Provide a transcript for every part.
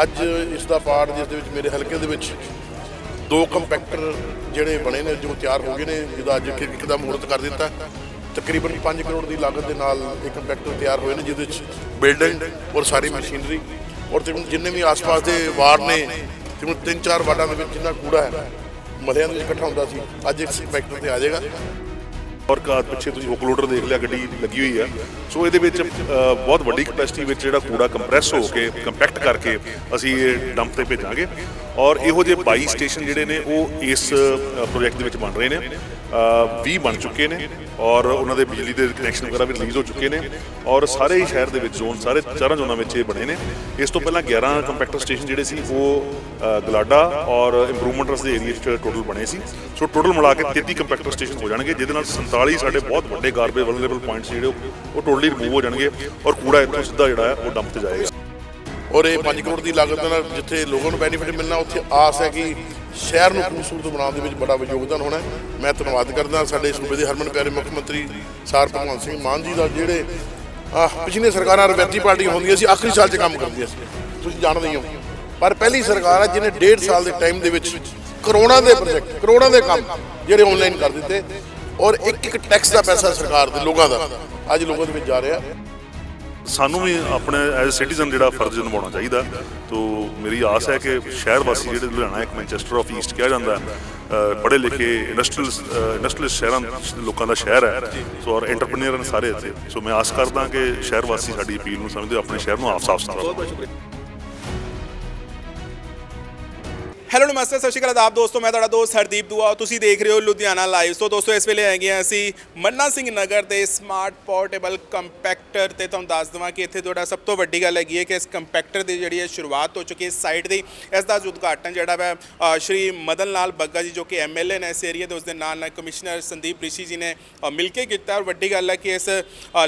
ਅੱਜ ਇਸ ਦਾ ਪਾਠ ਜਿਸ ਦੇ ਵਿੱਚ ਮੇਰੇ ਹਲਕੇ ਦੇ ਵਿੱਚ ਦੋ ਕੰਪੈਕਟਰ ਜਿਹੜੇ ਬਣੇ ਨੇ, ਜੋ ਤਿਆਰ ਹੋ ਗਏ ਨੇ, ਜਿਹਦਾ ਅੱਜ ਇੱਕ ਇੱਕ ਦਾ ਮਹੂਰਤ ਕਰ ਦਿੱਤਾ ਤਕਰੀਬਨ 5 ਕਰੋੜ ਦੀ ਲਾਗਤ ਦੇ ਨਾਲ ਇਹ ਕੰਪੈਕਟਰ ਤਿਆਰ ਹੋਏ ਨੇ, ਜਿਹਦੇ ਵਿੱਚ ਬਿਲਡਿੰਗ ਔਰ ਸਾਰੀ ਮਸ਼ੀਨਰੀ ਔਰ ਤਕਰੀਬਨ ਜਿੰਨੇ ਵੀ ਆਸ-ਪਾਸ ਦੇ ਵਾਰਡ ਨੇ, ਤਕਰੀਬਨ ਤਿੰਨ ਚਾਰ ਵਾਰਡਾਂ ਦੇ ਵਿੱਚ ਜਿੰਨਾ ਕੂੜਾ ਹੈ, ਮਹੱਲਿਆਂ ਦੇ ਵਿੱਚ ਇਕੱਠਾ ਹੁੰਦਾ ਸੀ, ਅੱਜ ਇੱਕ ਕੰਪੈਕਟਰ ਤੇ ਆ ਜਾਏਗਾ। ਔਰ ਕਾਰ ਪਿੱਛੇ ਤੁਸੀਂ ਹੁੱਕ ਲੋਡਰ ਦੇਖ ਲਿਆ, ਗੱਡੀ ਲੱਗੀ ਹੋਈ ਆ। ਸੋ ਇਹਦੇ ਵਿੱਚ ਬਹੁਤ ਵੱਡੀ ਕਪੈਸਿਟੀ ਵਿੱਚ ਜਿਹੜਾ ਕੂੜਾ ਕੰਪਰੈਸ ਹੋ ਕੇ ਕੰਪੈਕਟ ਕਰਕੇ ਅਸੀਂ ਇਹ ਡੰਪ ਤੇ ਭੇਜਾਂਗੇ। ਔਰ ਇਹੋ ਜਿਹੇ 22 ਸਟੇਸ਼ਨ ਜਿਹੜੇ ਨੇ, ਉਹ ਇਸ ਪ੍ਰੋਜੈਕਟ ਦੇ ਵਿੱਚ ਬਣ ਰਹੇ ਨੇ। 20 ਬਣ ਚੁੱਕੇ ਨੇ ਔਰ ਉਹਨਾਂ ਦੇ ਬਿਜਲੀ ਦੇ ਕਨੈਕਸ਼ਨ ਵਗੈਰਾ ਵੀ ਰਿਲੀਜ਼ ਹੋ ਚੁੱਕੇ ਨੇ ਔਰ ਸਾਰੇ ਹੀ ਸ਼ਹਿਰ ਦੇ ਵਿੱਚ ਜ਼ੋਨ ਸਾਰੇ ਚਾਰਾਂ ਜ਼ੋਨਾਂ ਵਿੱਚ ਇਹ ਬਣੇ ਨੇ। ਇਸ ਤੋਂ ਪਹਿਲਾਂ 11 ਕੰਪੈਕਟਰ ਸਟੇਸ਼ਨ ਜਿਹੜੇ ਸੀ, ਉਹ ਗਲਾਡਾ ਔਰ ਇੰਪਰੂਵਮੈਂਟਸ ਦੇ ਏਰੀਆ 'ਚ ਟੋਟਲ ਬਣੇ ਸੀ। ਸੋ ਟੋਟਲ ਮਿਲਾ ਕੇ 33 ਕੰਪੈਕਟਰ ਸਟੇਸ਼ਨ ਹੋ ਜਾਣਗੇ, ਜਿਹਦੇ ਨਾਲ 47 ਸਾਡੇ ਬਹੁਤ ਵੱਡੇ ਗਾਰਬੇਜ ਵਲਨਰੇਬਲ ਪੁਆਇੰਟਸ ਜਿਹੜੇ ਉਹ- ਟੋਟਲੀ ਰਿਮੂਵ ਹੋ ਜਾਣਗੇ ਔਰ ਕੂੜਾ ਇੱਥੋਂ ਸਿੱਧਾ ਜਿਹੜਾ ਹੈ, ਉਹ ਡੰਪ ਤੇ ਜਾਏਗਾ। ਔਰ ਇਹ 5 ਕਰੋੜ ਦੀ ਲਾਗਤ ਨਾਲ ਜਿੱਥੇ ਲੋਕਾਂ ਨੂੰ ਬੈਨੀਫਿਟ ਮਿਲਣਾ, ਉੱਥੇ ਆਸ ਹੈ ਕਿ ਸ਼ਹਿਰ ਨੂੰ ਖੂਬਸੂਰਤ ਬਣਾਉਣ ਦੇ ਵਿੱਚ ਬੜਾ ਯੋਗਦਾਨ ਹੋਣਾ ਮੈਂ ਧੰਨਵਾਦ ਕਰਦਾ ਸਾਡੇ ਸੂਬੇ ਦੇ ਹਰਮਨ ਪਿਆਰੇ ਮੁੱਖ ਮੰਤਰੀ ਸਰ ਭਗਵੰਤ ਸਿੰਘ ਮਾਨ ਜੀ ਦਾ, ਜਿਹੜੇ, ਆਹ ਪਿਛਲੇ ਸਰਕਾਰਾਂ ਰਵੈਤੀ ਪਾਰਟੀਆਂ ਹੁੰਦੀਆਂ ਸੀ, ਆਖਰੀ ਸਾਲ 'ਚ ਕੰਮ ਕਰਦੀਆਂ ਸੀ। ਤੁਸੀਂ ਜਾਣਦੇ ਹੀ ਹੋ। ਪਰ ਪਹਿਲੀ ਸਰਕਾਰ ਹੈ ਜਿਹਨੇ ਡੇਢ ਸਾਲ ਦੇ ਟਾਈਮ ਦੇ ਵਿੱਚ ਕਰੋੜਾਂ ਦੇ ਪ੍ਰੋਜੈਕਟ ਕਰੋੜਾਂ ਦੇ ਕੰਮ ਜਿਹੜੇ ਆਨਲਾਈਨ ਕਰ ਦਿੱਤੇ। ਔਰ ਇੱਕ ਇੱਕ ਟੈਕਸ ਦਾ ਪੈਸਾ ਸਰਕਾਰ ਦੇ ਲੋਕਾਂ ਦਾ ਅੱਜ ਲੋਕਾਂ ਦੇ ਵਿੱਚ ਜਾ ਰਿਹਾ। ਸਾਨੂੰ ਵੀ ਆਪਣੇ ਐਜ਼ ਸਿਟੀਜ਼ਨ ਜਿਹੜਾ ਫਰਜ਼ ਨਿਭਾਉਣਾ ਚਾਹੀਦਾ। ਤੋ ਮੇਰੀ ਆਸ ਹੈ ਕਿ ਸ਼ਹਿਰ ਵਾਸੀ ਜਿਹੜੇ ਲੁਧਿਆਣਾ ਇੱਕ ਮੈਂਚੈਸਟਰ ਆਫ ਈਸਟ ਕਿਹਾ ਜਾਂਦਾ ਪੜ੍ਹੇ ਲਿਖੇ ਇੰਡਸਟਰੀਅਲ ਇੰਡਸਟਰੀਅਲ ਸ਼ਹਿਰਾਂ ਲੋਕਾਂ ਦਾ ਸ਼ਹਿਰ ਹੈ। ਸੋ ਔਰ ਐਂਟਰਪ੍ਰੀਨਰ ਨੇ ਸਾਰੇ ਇੱਥੇ। ਸੋ ਮੈਂ ਆਸ ਕਰਦਾ ਕਿ ਸ਼ਹਿਰ ਵਾਸੀ ਸਾਡੀ ਅਪੀਲ ਨੂੰ ਸਮਝਦੇ, ਆਪਣੇ ਸ਼ਹਿਰ ਨੂੰ ਆਪ ਸਾਫ਼ ਸੁਥਰਾ ਰੱਖਣ। ਹੈਲੋ ਨਮਸਤੇ, ਸਤਿ ਸ਼੍ਰੀ ਅਕਾਲ ਆਦਾਬ ਦੋਸਤੋ, ਮੈਂ ਤੁਹਾਡਾ ਦੋਸਤ ਹਰਦੀਪ ਦੁਆ। ਤੁਸੀਂ ਦੇਖ ਰਹੇ ਹੋ ਲੁਧਿਆਣਾ ਲਾਈਵ ਸੋ ਦੋਸਤੋ, ਇਸ ਵੇਲੇ ਹੈਗੇ ਹਾਂ ਅਸੀਂ ਮੰਨਾ ਸਿੰਘ ਨਗਰ ਦੇ ਸਮਾਰਟ ਪੋਰਟੇਬਲ ਕੰਪੈਕਟਰ ਤੇ ਤੁਹਾਨੂੰ ਦੱਸ ਦਵਾਂ ਕਿ ਇੱਥੇ ਤੁਹਾਡਾ ਸਭ ਤੋਂ ਵੱਡੀ ਗੱਲ ਹੈਗੀ ਹੈ ਕਿ ਇਸ ਕੰਪੈਕਟਰ ਦੀ ਜਿਹੜੀ ਹੈ ਸ਼ੁਰੂਆਤ ਹੋ ਚੁੱਕੀ ਹੈ ਸਾਈਡ ਦੀ। ਇਸ ਦਾ ਉਦਘਾਟਨ ਜਿਹੜਾ ਹੈ ਸ਼੍ਰੀ ਮਦਨ ਲਾਲ ਬੱਗਾ ਜੀ, ਜੋ ਕਿ ਐਮਐਲਏ ਨੇ ਇਸ ਏਰੀਆ ਦੇ, ਉਸ ਦੇ ਨਾਲ ਨਾਲ ਕਮਿਸ਼ਨਰ ਸੰਦੀਪ ਰਿਸ਼ੀ ਜੀ ਨੇ ਮਿਲ ਕੇ ਕੀਤਾ। ਔਰ ਵੱਡੀ ਗੱਲ ਹੈ ਕਿ ਇਸ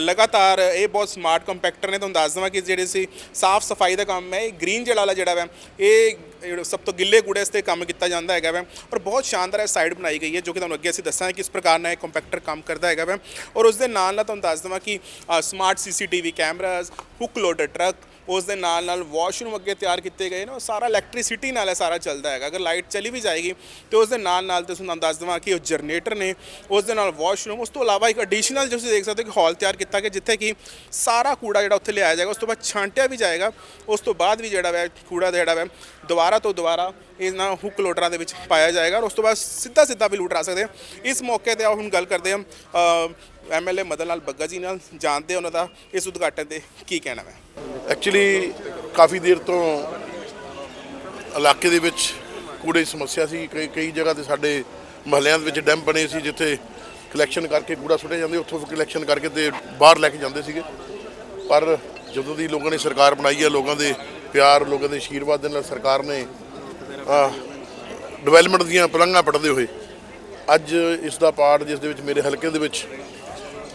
ਲਗਾਤਾਰ ਇਹ ਬਹੁਤ ਸਮਾਰਟ ਕੰਪੈਕਟਰ ਨੇ। ਤੁਹਾਨੂੰ ਦੱਸ ਦਵਾਂ ਕਿ ਜਿਹੜੇ ਸੀ ਸਾਫ਼ ਸਫ਼ਾਈ ਦਾ ਕੰਮ ਹੈ, ਇਹ ਗ੍ਰੀਨ ਜਿਹੜਾ ਵਾਲਾ ਜਿਹੜਾ ਹੈ ਇਹ ਸਭ ਤੋਂ ਗਿੱਲੇ ਕੂੜੇ ਤੇ ਕੰਮ ਕੀਤਾ ਜਾਂਦਾ ਹੈਗਾ ਵੈ। ਔਰ ਬਹੁਤ ਸ਼ਾਨਦਾਰ ਇਹ ਸਾਈਡ ਬਣਾਈ ਗਈ ਹੈ, ਜੋ ਕਿ ਤੁਹਾਨੂੰ ਅੱਗੇ ਅਸੀਂ ਦੱਸਾਂਗੇ ਕਿਸ ਪ੍ਰਕਾਰ ਨਾਲ ਇਹ ਕੰਪੈਕਟਰ ਕੰਮ ਕਰਦਾ ਹੈਗਾ ਵੈ। ਔਰ ਉਸ ਦੇ ਨਾਲ ਨਾਲ ਤੁਹਾਨੂੰ ਦੱਸ ਦਵਾਂ ਕਿ smart CCTV cameras hook loader truck ਉਸ ਦੇ ਨਾਲ ਨਾਲ ਵਾਸ਼ਰੂਮ ਅੱਗੇ ਤਿਆਰ ਕੀਤੇ ਗਏ ਨੇ, ਉਹ ਸਾਰਾ ਇਲੈਕਟ੍ਰਿਸਿਟੀ ਨਾਲ ਹੈ ਸਾਰਾ ਚੱਲਦਾ ਹੈਗਾ। ਅਗਰ ਲਾਈਟ ਚਲੀ ਵੀ ਜਾਏਗੀ, ਤੇ ਉਸ ਦੇ ਨਾਲ ਨਾਲ ਤੇ ਤੁਹਾਨੂੰ ਦੱਸ ਦਵਾਂ ਕਿ ਉਹ ਜਨਰੇਟਰ ਨੇ, ਉਸ ਦੇ ਨਾਲ ਵਾਸ਼ਰੂਮ ਉਸ ਤੋਂ ਇਲਾਵਾ ਇੱਕ ਐਡੀਸ਼ਨਲ ਤੁਸੀਂ ਦੇਖ ਸਕਦੇ ਹੋ ਕਿ ਹਾਲ ਤਿਆਰ ਕੀਤਾ ਗਿਆ, ਜਿੱਥੇ ਕਿ ਸਾਰਾ ਕੂੜਾ ਜਿਹੜਾ ਉੱਥੇ ਲਿਆਇਆ ਜਾਏਗਾ, ਉਸ ਤੋਂ ਬਾਅਦ ਛਾਂਟਿਆ ਵੀ ਜਾਏਗਾ, ਉਸ ਤੋਂ ਬਾਅਦ ਵੀ ਜਿਹੜਾ ਵੈ ਕੂੜਾ ਜਿਹੜਾ ਵੈ, ਦੁਬਾਰਾ ਤੋਂ ਦੁਬਾਰਾ ਇਹਨਾਂ ਹੁੱਕ ਲੋਡਰਾਂ ਦੇ ਵਿੱਚ ਪਾਇਆ ਜਾਏਗਾ, ਔਰ ਉਸ ਤੋਂ ਬਾਅਦ ਸਿੱਧਾ ਸਿੱਧਾ ਵੀ ਲੂਟ ਆ ਸਕਦੇ ਇਸ ਮੌਕੇ ਤੇ ਆਓ, ਹੁਣ ਗੱਲ ਕਰਦੇ ਹਾਂ ਐਮਐਲਏ ਮਦਨ ਲਾਲ ਬੱਗਾ ਜੀ ਨਾਲ ਜਾਣਦੇ ਉਹਨਾਂ ਦਾ ਇਸ ਉਦਘਾਟਨ ਤੇ ਕੀ ਕਹਿਣਾ ਹੈ? ਐਕਚੁਅਲੀ ਕਾਫੀ ਦੇਰ ਤੋਂ ਇਲਾਕੇ ਦੇ ਵਿੱਚ ਕੂੜੇ ਦੀ ਸਮੱਸਿਆ ਸੀ। ਕਈ ਕਈ ਜਗ੍ਹਾ ਤੇ ਸਾਡੇ ਮਹੱਲਿਆਂ ਦੇ ਵਿੱਚ ਡੈਮ ਬਣੇ ਸੀ ਜਿੱਥੇ ਕਲੈਕਸ਼ਨ ਕਰਕੇ ਕੂੜਾ ਸੁੱਟਿਆ ਜਾਂਦੇ ਉੱਥੋਂ ਕਲੈਕਸ਼ਨ ਕਰਕੇ ਤੇ ਬਾਹਰ ਲੈ ਕੇ ਜਾਂਦੇ ਸੀਗੇ। ਪਰ ਜਦੋਂ ਦੀ ਲੋਕਾਂ ਨੇ ਸਰਕਾਰ ਬਣਾਈ ਹੈ ਲੋਕਾਂ ਦੇ ਪਿਆਰ, ਲੋਕਾਂ ਦੇ ਆਸ਼ੀਰਵਾਦ ਦੇ ਨਾਲ ਸਰਕਾਰ ਨੇ ਡਿਵੈਲਪਮੈਂਟ ਦੀਆਂ ਪਲੰਘਾਂ ਪੜਦੇ ਹੋਏ ਅੱਜ ਇਸ ਦਾ ਪਾਠ ਜਿਸ ਦੇ ਵਿੱਚ ਮੇਰੇ ਹਲਕੇ ਦੇ ਵਿੱਚ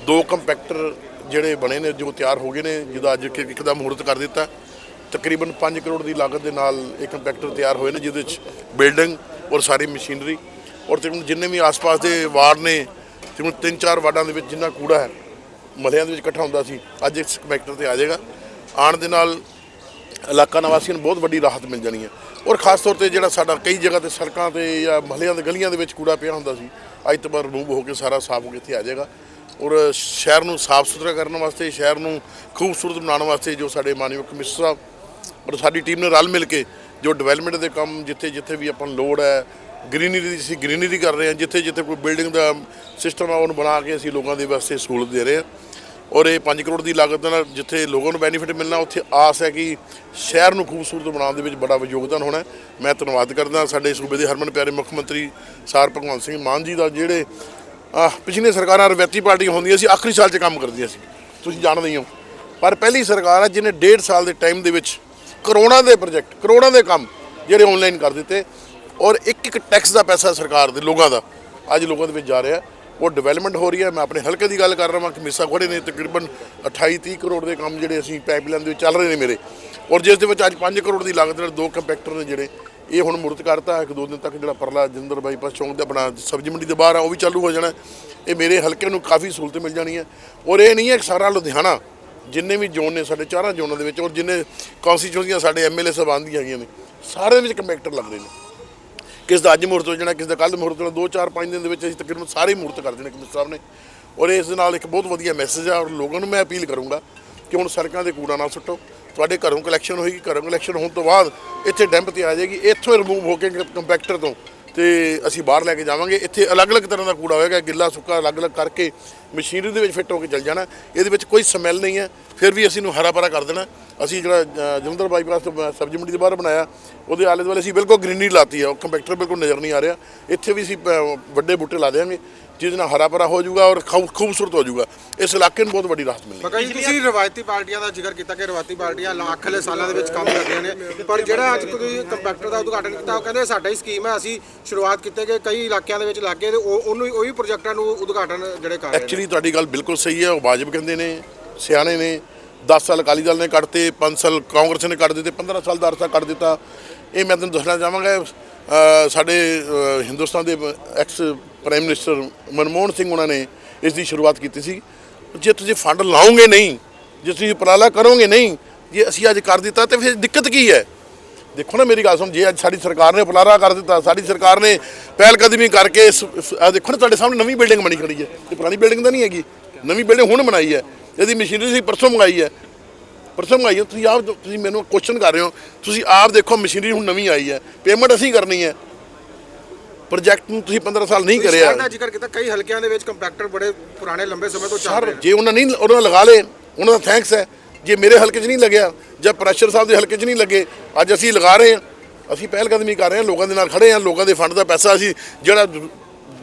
ਦੋ ਕੰਪੈਕਟਰ ਜਿਹੜੇ ਬਣੇ ਨੇ, ਜੋ ਤਿਆਰ ਹੋ ਗਏ ਨੇ, ਜਿਹਦਾ ਅੱਜ ਇੱਕ ਇੱਕ ਦਾ ਮਹੂਰਤ ਕਰ ਦਿੱਤਾ। ਤਕਰੀਬਨ 5 ਕਰੋੜ ਦੀ ਲਾਗਤ ਦੇ ਨਾਲ ਇਹ ਕੰਪੈਕਟਰ ਤਿਆਰ ਹੋਏ ਨੇ, ਜਿਹਦੇ ਵਿੱਚ ਬਿਲਡਿੰਗ ਔਰ ਸਾਰੀ ਮਸ਼ੀਨਰੀ। ਔਰ ਤਕਰੀਬਨ ਜਿੰਨੇ ਵੀ ਆਸ-ਪਾਸ ਦੇ ਵਾਰਡ ਨੇ, ਤਕਰੀਬਨ ਤਿੰਨ ਚਾਰ ਵਾਰਡਾਂ ਦੇ ਵਿੱਚ ਜਿੰਨਾ ਕੂੜਾ ਹੈ, ਮਹੱਲਿਆਂ ਦੇ ਵਿੱਚ ਇਕੱਠਾ ਹੁੰਦਾ ਸੀ, ਅੱਜ ਇਸ ਕੰਪੈਕਟਰ ਤੇ ਆ ਜਾਏਗਾ। ਆਉਣ ਦੇ ਨਾਲ ਇਲਾਕਾ ਨਿਵਾਸੀਆਂ ਨੂੰ ਬਹੁਤ ਵੱਡੀ ਰਾਹਤ ਮਿਲ ਜਾਣੀ ਹੈ। ਔਰ ਖਾਸ ਤੌਰ ਤੇ ਜਿਹੜਾ ਸਾਡਾ ਕਈ ਜਗ੍ਹਾ ਤੇ ਸੜਕਾਂ ਤੇ ਜਾਂ ਮਹੱਲਿਆਂ ਦੇ ਗਲੀਆਂ ਦੇ ਵਿੱਚ ਕੂੜਾ ਪਿਆ ਹੁੰਦਾ ਸੀ ਅੱਜ ਤੋਂ ਬਾਅਦ ਰਿਮੂਵ ਹੋ ਕੇ ਸਾਰਾ ਸਾਫ਼ ਹੋ ਕੇ ਇੱਥੇ ਆ ਜਾਏਗਾ। ਔਰ ਸ਼ਹਿਰ ਨੂੰ ਸਾਫ਼ ਸੁਥਰਾ ਕਰਨ ਵਾਸਤੇ, ਸ਼ਹਿਰ ਨੂੰ ਖੂਬਸੂਰਤ ਬਣਾਉਣ ਵਾਸਤੇ ਜੋ ਸਾਡੇ ਮਾਨਯੋਗ ਕਮਿਸ਼ਨਰ ਸਾਹਿਬ ਔਰ ਸਾਡੀ ਟੀਮ ਨੇ ਰਲ ਮਿਲ ਕੇ ਜੋ ਡਿਵੈਲਪਮੈਂਟ ਦੇ ਕੰਮ ਜਿੱਥੇ ਜਿੱਥੇ ਵੀ ਆਪਾਂ ਲੋੜ ਹੈ ਗ੍ਰੀਨਰੀ ਦੀ ਅਸੀਂ ਗ੍ਰੀਨਰੀ ਕਰ ਰਹੇ ਹਾਂ, ਜਿੱਥੇ ਜਿੱਥੇ ਕੋਈ ਬਿਲਡਿੰਗ ਦਾ ਸਿਸਟਮ ਆ, ਉਹਨੂੰ ਬਣਾ ਕੇ ਅਸੀਂ ਲੋਕਾਂ ਦੇ ਵਾਸਤੇ ਸਹੂਲਤ ਦੇ ਰਹੇ ਹਾਂ। ਔਰ ਇਹ 5 ਕਰੋੜ ਦੀ ਲਾਗਤ ਨਾਲ ਜਿੱਥੇ ਲੋਕਾਂ ਨੂੰ ਬੈਨੀਫਿਟ ਮਿਲਣਾ, ਉੱਥੇ ਆਸ ਹੈ ਕਿ ਸ਼ਹਿਰ ਨੂੰ ਖੂਬਸੂਰਤ ਬਣਾਉਣ ਦੇ ਵਿੱਚ ਬੜਾ ਯੋਗਦਾਨ ਹੋਣਾ ਮੈਂ ਧੰਨਵਾਦ ਕਰਦਾ ਸਾਡੇ ਸੂਬੇ ਦੇ ਹਰਮਨ ਪਿਆਰੇ ਮੁੱਖ ਮੰਤਰੀ ਸਰ ਭਗਵੰਤ ਸਿੰਘ ਮਾਨ ਜੀ ਦਾ, ਜਿਹੜੇ ਪਿਛਲੀਆਂ ਸਰਕਾਰਾਂ ਰਵੈਤੀ ਪਾਰਟੀਆਂ ਹੁੰਦੀਆਂ ਸੀ, ਆਖਰੀ ਸਾਲ 'ਚ ਕੰਮ ਕਰਦੀਆਂ ਸੀ। ਤੁਸੀਂ ਜਾਣਦੇ ਹੀ ਹੋ। ਪਰ ਪਹਿਲੀ ਸਰਕਾਰ ਹੈ ਜਿਹਨੇ ਡੇਢ ਸਾਲ ਦੇ ਟਾਈਮ ਦੇ ਵਿੱਚ ਕਰੋੜਾਂ ਦੇ ਪ੍ਰੋਜੈਕਟ ਕਰੋੜਾਂ ਦੇ ਕੰਮ ਜਿਹੜੇ ਆਨਲਾਈਨ ਕਰ ਦਿੱਤੇ ਔਰ ਇੱਕ ਇੱਕ ਟੈਕਸ ਦਾ ਪੈਸਾ ਸਰਕਾਰ ਦੇ, ਲੋਕਾਂ ਦਾ, ਅੱਜ ਲੋਕਾਂ ਦੇ ਵਿੱਚ ਜਾ ਰਿਹਾ। ਉਹ ਡਿਵੈਲਪਮੈਂਟ ਹੋ ਰਹੀ ਹੈ। ਮੈਂ ਆਪਣੇ ਹਲਕੇ ਦੀ ਗੱਲ ਕਰ ਰਿਹਾ ਹਾਂ ਕਿ ਮਿਸਾ ਖੋੜੇ ਨੇ ਤਕਰੀਬਨ 28 30 ਕਰੋੜ ਦੇ ਕੰਮ ਜਿਹੜੇ ਅਸੀਂ ਪਾਈਪਲਾਈਨ ਦੇ ਵਿੱਚ ਚੱਲ ਰਹੇ ਨੇ ਮੇਰੇ। ਔਰ ਜਿਸ ਦੇ ਵਿੱਚ ਅੱਜ 5 ਕਰੋੜ ਦੀ ਲਾਗਤ ਨਾਲ ਦੋ ਕੰਪੈਕਟਰ ਨੇ ਜਿਹੜੇ ਇਹ ਹੁਣ ਮੁਰਤ ਕਰਤਾ ਇੱਕ ਦੋ ਦਿਨ ਤੱਕ ਜਿਹੜਾ ਪਰਲਾ ਜਿੰਦਰ ਬਾਈਪਾਸ ਚੌਂਕ ਦਾ ਬਣਾ ਸਬਜ਼ੀ ਮੰਡੀ ਦੇ ਬਾਹਰ ਆ, ਉਹ ਵੀ ਚਾਲੂ ਹੋ ਜਾਣਾ। ਇਹ ਮੇਰੇ ਹਲਕੇ ਨੂੰ ਕਾਫੀ ਸਹੂਲਤ ਮਿਲ ਜਾਣੀ ਹੈ। ਔਰ ਇਹ ਨਹੀਂ ਹੈ ਕਿ ਸਾਰਾ ਲੁਧਿਆਣਾ, ਜਿੰਨੇ ਵੀ ਜ਼ੋਨ ਨੇ ਸਾਡੇ ਚਾਰਾਂ ਜ਼ੋਨਾਂ ਦੇ ਵਿੱਚ, ਔਰ ਜਿੰਨੇ ਕੌਂਸਟੀਚੁਐਂਸੀਆਂ ਸਾਡੇ ਐਮਐਲਏ ਸਾਹਿਬਾਨ ਦੀਆਂ ਹੈਗੀਆਂ ਨੇ ਸਾਰੇ ਦੇ ਵਿੱਚ ਕੰਪੈਕਟਰ ਲੱਗਦੇ ਨੇ। ਕਿਸ ਦਾ ਅੱਜ ਮੂਰਤ ਹੋ ਜਾਣਾ, ਕਿਸ ਦਾ ਕੱਲ ਮਹੂਰਤ ਹੋਣਾ 2-4-5 ਦਿਨ ਦੇ ਵਿੱਚ ਅਸੀਂ ਤਕਰੀਬਨ ਸਾਰੇ ਮੂਰਤ ਮਹੂਰਤ ਕਰ ਦੇਣੇ ਕਮਿਸ਼ਨਰ ਸਾਹਿਬ ਨੇ। ਔਰ ਇਸ ਦੇ ਨਾਲ ਇੱਕ ਬਹੁਤ ਵਧੀਆ ਮੈਸੇਜ ਆ, ਔਰ ਲੋਕਾਂ ਨੂੰ ਮੈਂ ਅਪੀਲ ਕਰੂੰਗਾ ਕਿ ਹੁਣ ਸੜਕਾਂ ਤੇ ਕੂੜਾ ਨਾ ਸੁੱਟੋ? ਤੁਹਾਡੇ ਘਰੋਂ ਕਲੈਕਸ਼ਨ ਹੋਏਗੀ ਘਰੋਂ ਕਲੈਕਸ਼ਨ ਹੋਣ ਤੋਂ ਬਾਅਦ ਇੱਥੇ ਡੈਂਪ ਤੇ ਆ ਜਾਏਗੀ ਇੱਥੋਂ ਰਿਮੂਵ ਹੋ ਕੇ ਕੰਪੈਕਟਰ ਤੋਂ। ਤੇ ਅਸੀਂ ਬਾਹਰ ਲੈ ਕੇ ਜਾਵਾਂਗੇ ਇੱਥੇ ਅਲੱਗ-ਅਲੱਗ ਤਰ੍ਹਾਂ ਦਾ ਕੂੜਾ ਹੋਏਗਾ ਗਿੱਲਾ ਸੁੱਕਾ ਅਲੱਗ-ਅਲੱਗ ਕਰਕੇ ਮਸ਼ੀਨਰੀ ਦੇ ਵਿੱਚ ਫਿੱਟ ਹੋ ਕੇ ਚੱਲ ਜਾਣਾ। ਇਹਦੇ ਵਿੱਚ ਕੋਈ ਸਮੈਲ ਨਹੀਂ ਹੈ ਫਿਰ ਵੀ ਅਸੀਂ ਨੂੰ ਹਰਾ ਭਰਾ ਕਰ ਦੇਣਾ। ਅਸੀਂ ਜਿਹੜਾ ਅ, ਜਲੰਧਰ ਬਾਈਪਾਸ ਤੋਂ ਸਬਜ਼ੀ ਮੰਡੀ ਦੇ ਬਾਹਰ ਬਣਾਇਆ ਉਹਦੇ ਆਲੇ ਦੁਆਲੇ ਅਸੀਂ ਬਿਲਕੁਲ ਗ੍ਰੀਨਰੀ ਲਾਤੀ ਹੈ ਉਹ ਕੰਪੈਕਟਰ ਬਿਲਕੁਲ ਨਜ਼ਰ ਨਹੀਂ ਆ ਰਿਹਾ। ਇੱਥੇ ਵੀ ਅਸੀਂ ਪ- ਵੱਡੇ ਬੂਟੇ ਲਾ ਦੇਵਾਂਗੇ ਜਿਹਦੇ ਨਾਲ ਹਰਾ ਭਰਾ ਹੋ ਜਾਊਗਾ ਔਰ ਖੂਬ- ਖੂਬਸੂਰਤ ਹੋ ਜਾਊਗਾ। ਇਸ ਇਲਾਕੇ ਨੂੰ ਬਹੁਤ ਵੱਡੀ ਰਾਹਤ ਮਿਲੇਗੀ। ਜੀ ਤੁਸੀਂ ਰਵਾਇਤੀ ਪਾਰਟੀਆਂ ਦਾ ਜ਼ਿਕਰ ਕੀਤਾ ਕਿ ਰਵਾਇਤੀ ਪਾਰਟੀਆਂ ਲੱਖਲੇ ਸਾਲਾਂ ਦੇ ਵਿੱਚ ਕੰਮ ਕਰਦੀਆਂ ਨੇ। ਪਰ ਜਿਹੜਾ ਅੱਜ ਤੁਸੀਂ ਕੰਪੈਕਟਰ ਦਾ ਉਦਘਾਟਨ ਕੀਤਾ ਉਹ ਕਹਿੰਦੇ ਸਾਡਾ ਹੀ ਸਕੀਮ ਹੈ ਅਸੀਂ ਸ਼ੁਰੂਆਤ ਕੀਤੇ ਕਿ ਕਈ ਇਲਾਕਿਆਂ ਦੇ ਵਿੱਚ ਲੱਗੇ ਤੇ ਉਹ ਉਹਨੂੰ ਹੀ- ਉਹੀ ਪ੍ਰੋਜੈਕਟਾਂ ਨੂੰ ਉਦਘਾਟਨ ਜਿਹੜੇ ਕਰ ਰਹੇ ਨੇ। ਐਕਚੁਅਲੀ ਤੁਹਾਡੀ ਗੱਲ ਬਿਲਕੁਲ ਸਹੀ ਹੈ ਉਹ ਵਾਜਬ ਕਹਿੰਦੇ ਨੇ ਸਿਆਣੇ ਨੇ। 10 ਸਾਲ ਅਕਾਲੀ ਦਲ ਨੇ ਕੱਢਤੇ 5 ਸਾਲ ਕਾਂਗਰਸ ਨੇ ਕੱਢ ਦਿੱਤੇ 15 ਸਾਲ ਦਾ ਅਰਸਾ ਕੱਢ ਦਿੱਤਾ। ਇਹ ਮੈਂ ਤੁਹਾਨੂੰ ਦੱਸਣਾ ਚਾਹਾਂਗਾ ਸਾਡੇ ਹਿੰਦੁਸਤਾਨ ਦੇ ex prime minister Manmohan Singh ਉਹਨਾਂ ਨੇ ਇਸ ਦੀ ਸ਼ੁਰੂਆਤ ਕੀਤੀ ਸੀ। ਜੇ ਤੁਸੀਂ ਫੰਡ ਲਾਓਗੇ ਨਹੀਂ, ਜੇ ਤੁਸੀਂ ਉਪਰਾਲਾ ਕਰੋਗੇ ਨਹੀਂ, ਜੇ ਅਸੀਂ ਅੱਜ ਕਰ ਦਿੱਤਾ ਤੇ ਫਿਰ ਦਿੱਕਤ ਕੀ ਹੈ? ਦੇਖੋ ਨਾ ਮੇਰੀ ਗੱਲ ਸੁਣ, ਜੇ ਅੱਜ ਸਾਡੀ ਸਰਕਾਰ ਨੇ ਉਪਰਾਲਾ ਕਰ ਦਿੱਤਾ, ਸਾਡੀ ਸਰਕਾਰ ਨੇ ਪਹਿਲ ਕਦਮੀ ਕਰਕੇ ਇਸ- ਦੇਖੋ ਨਾ ਤੁਹਾਡੇ ਸਾਹਮਣੇ ਨਵੀਂ ਬਿਲਡਿੰਗ ਬਣੀ ਖੜੀ ਹੈ। ਇਹ ਪੁਰਾਣੀ ਬਿਲਡਿੰਗ ਤਾਂ ਨਹੀਂ ਹੈਗੀ। ਨਵੀਂ ਬਿਲਡਿੰਗ ਹੁਣ ਬਣਾਈ ਹੈ। ਇਹਦੀ ਮਸ਼ੀਨਰੀ ਸੀ ਪਰਸੋਂ ਮੰਗਾਈ ਹੈ। ਪਰਸੋਂ ਮੰਗਾਈ ਹੈ। ਤੁਸੀਂ ਆਪ ਤੁਸੀਂ ਮੈਨੂੰ ਕੁਐਸਚਨ ਕਰ ਰਹੇ ਹੋ। ਤੁਸੀਂ ਆਪ ਦੇਖੋ ਮਸ਼ੀਨਰੀ ਹੁਣ ਨਵੀਂ ਆਈ ਹੈ। ਪੇਮੈਂਟ ਅਸੀਂ ਕਰਨੀ ਹੈ। ਪ੍ਰੋਜੈਕਟ ਨੂੰ ਤੁਸੀਂ 15 ਸਾਲ ਨਹੀਂ ਕਰਿਆ। ਦਾ ਜ਼ਿਕਰ ਕੀਤਾ ਕਈ ਹਲਕਿਆਂ ਦੇ ਵਿੱਚ ਕੰਪੈਕਟਰ ਬੜੇ ਪੁਰਾਣੇ ਲੰਬੇ ਸਮੇਂ ਤੋਂ ਚੱਲ ਸਰ ਰਹੇ ਜੇ ਉਹਨਾਂ ਨਹੀਂ ਉਹਨਾਂ ਲਗਾ ਲਏ ਉਹਨਾਂ ਦਾ ਥੈਂਕਸ ਹੈ। ਜੇ ਮੇਰੇ ਹਲਕੇ 'ਚ ਨਹੀਂ ਲੱਗਿਆ ਜਾਂ ਪ੍ਰੈਸ਼ਰ ਸਾਹਿਬ ਦੇ ਹਲਕੇ 'ਚ ਨਹੀਂ ਲੱਗੇ ਅੱਜ ਅਸੀਂ ਲਗਾ ਰਹੇ ਹਾਂ ਅਸੀਂ ਪਹਿਲ ਕਦਮੀ ਕਰ ਰਹੇ ਹਾਂ ਲੋਕਾਂ ਦੇ ਨਾਲ ਖੜੇ ਹਾਂ ਲੋਕਾਂ ਦੇ ਫੰਡ ਦਾ ਪੈਸਾ ਅਸੀਂ ਜਿਹੜਾ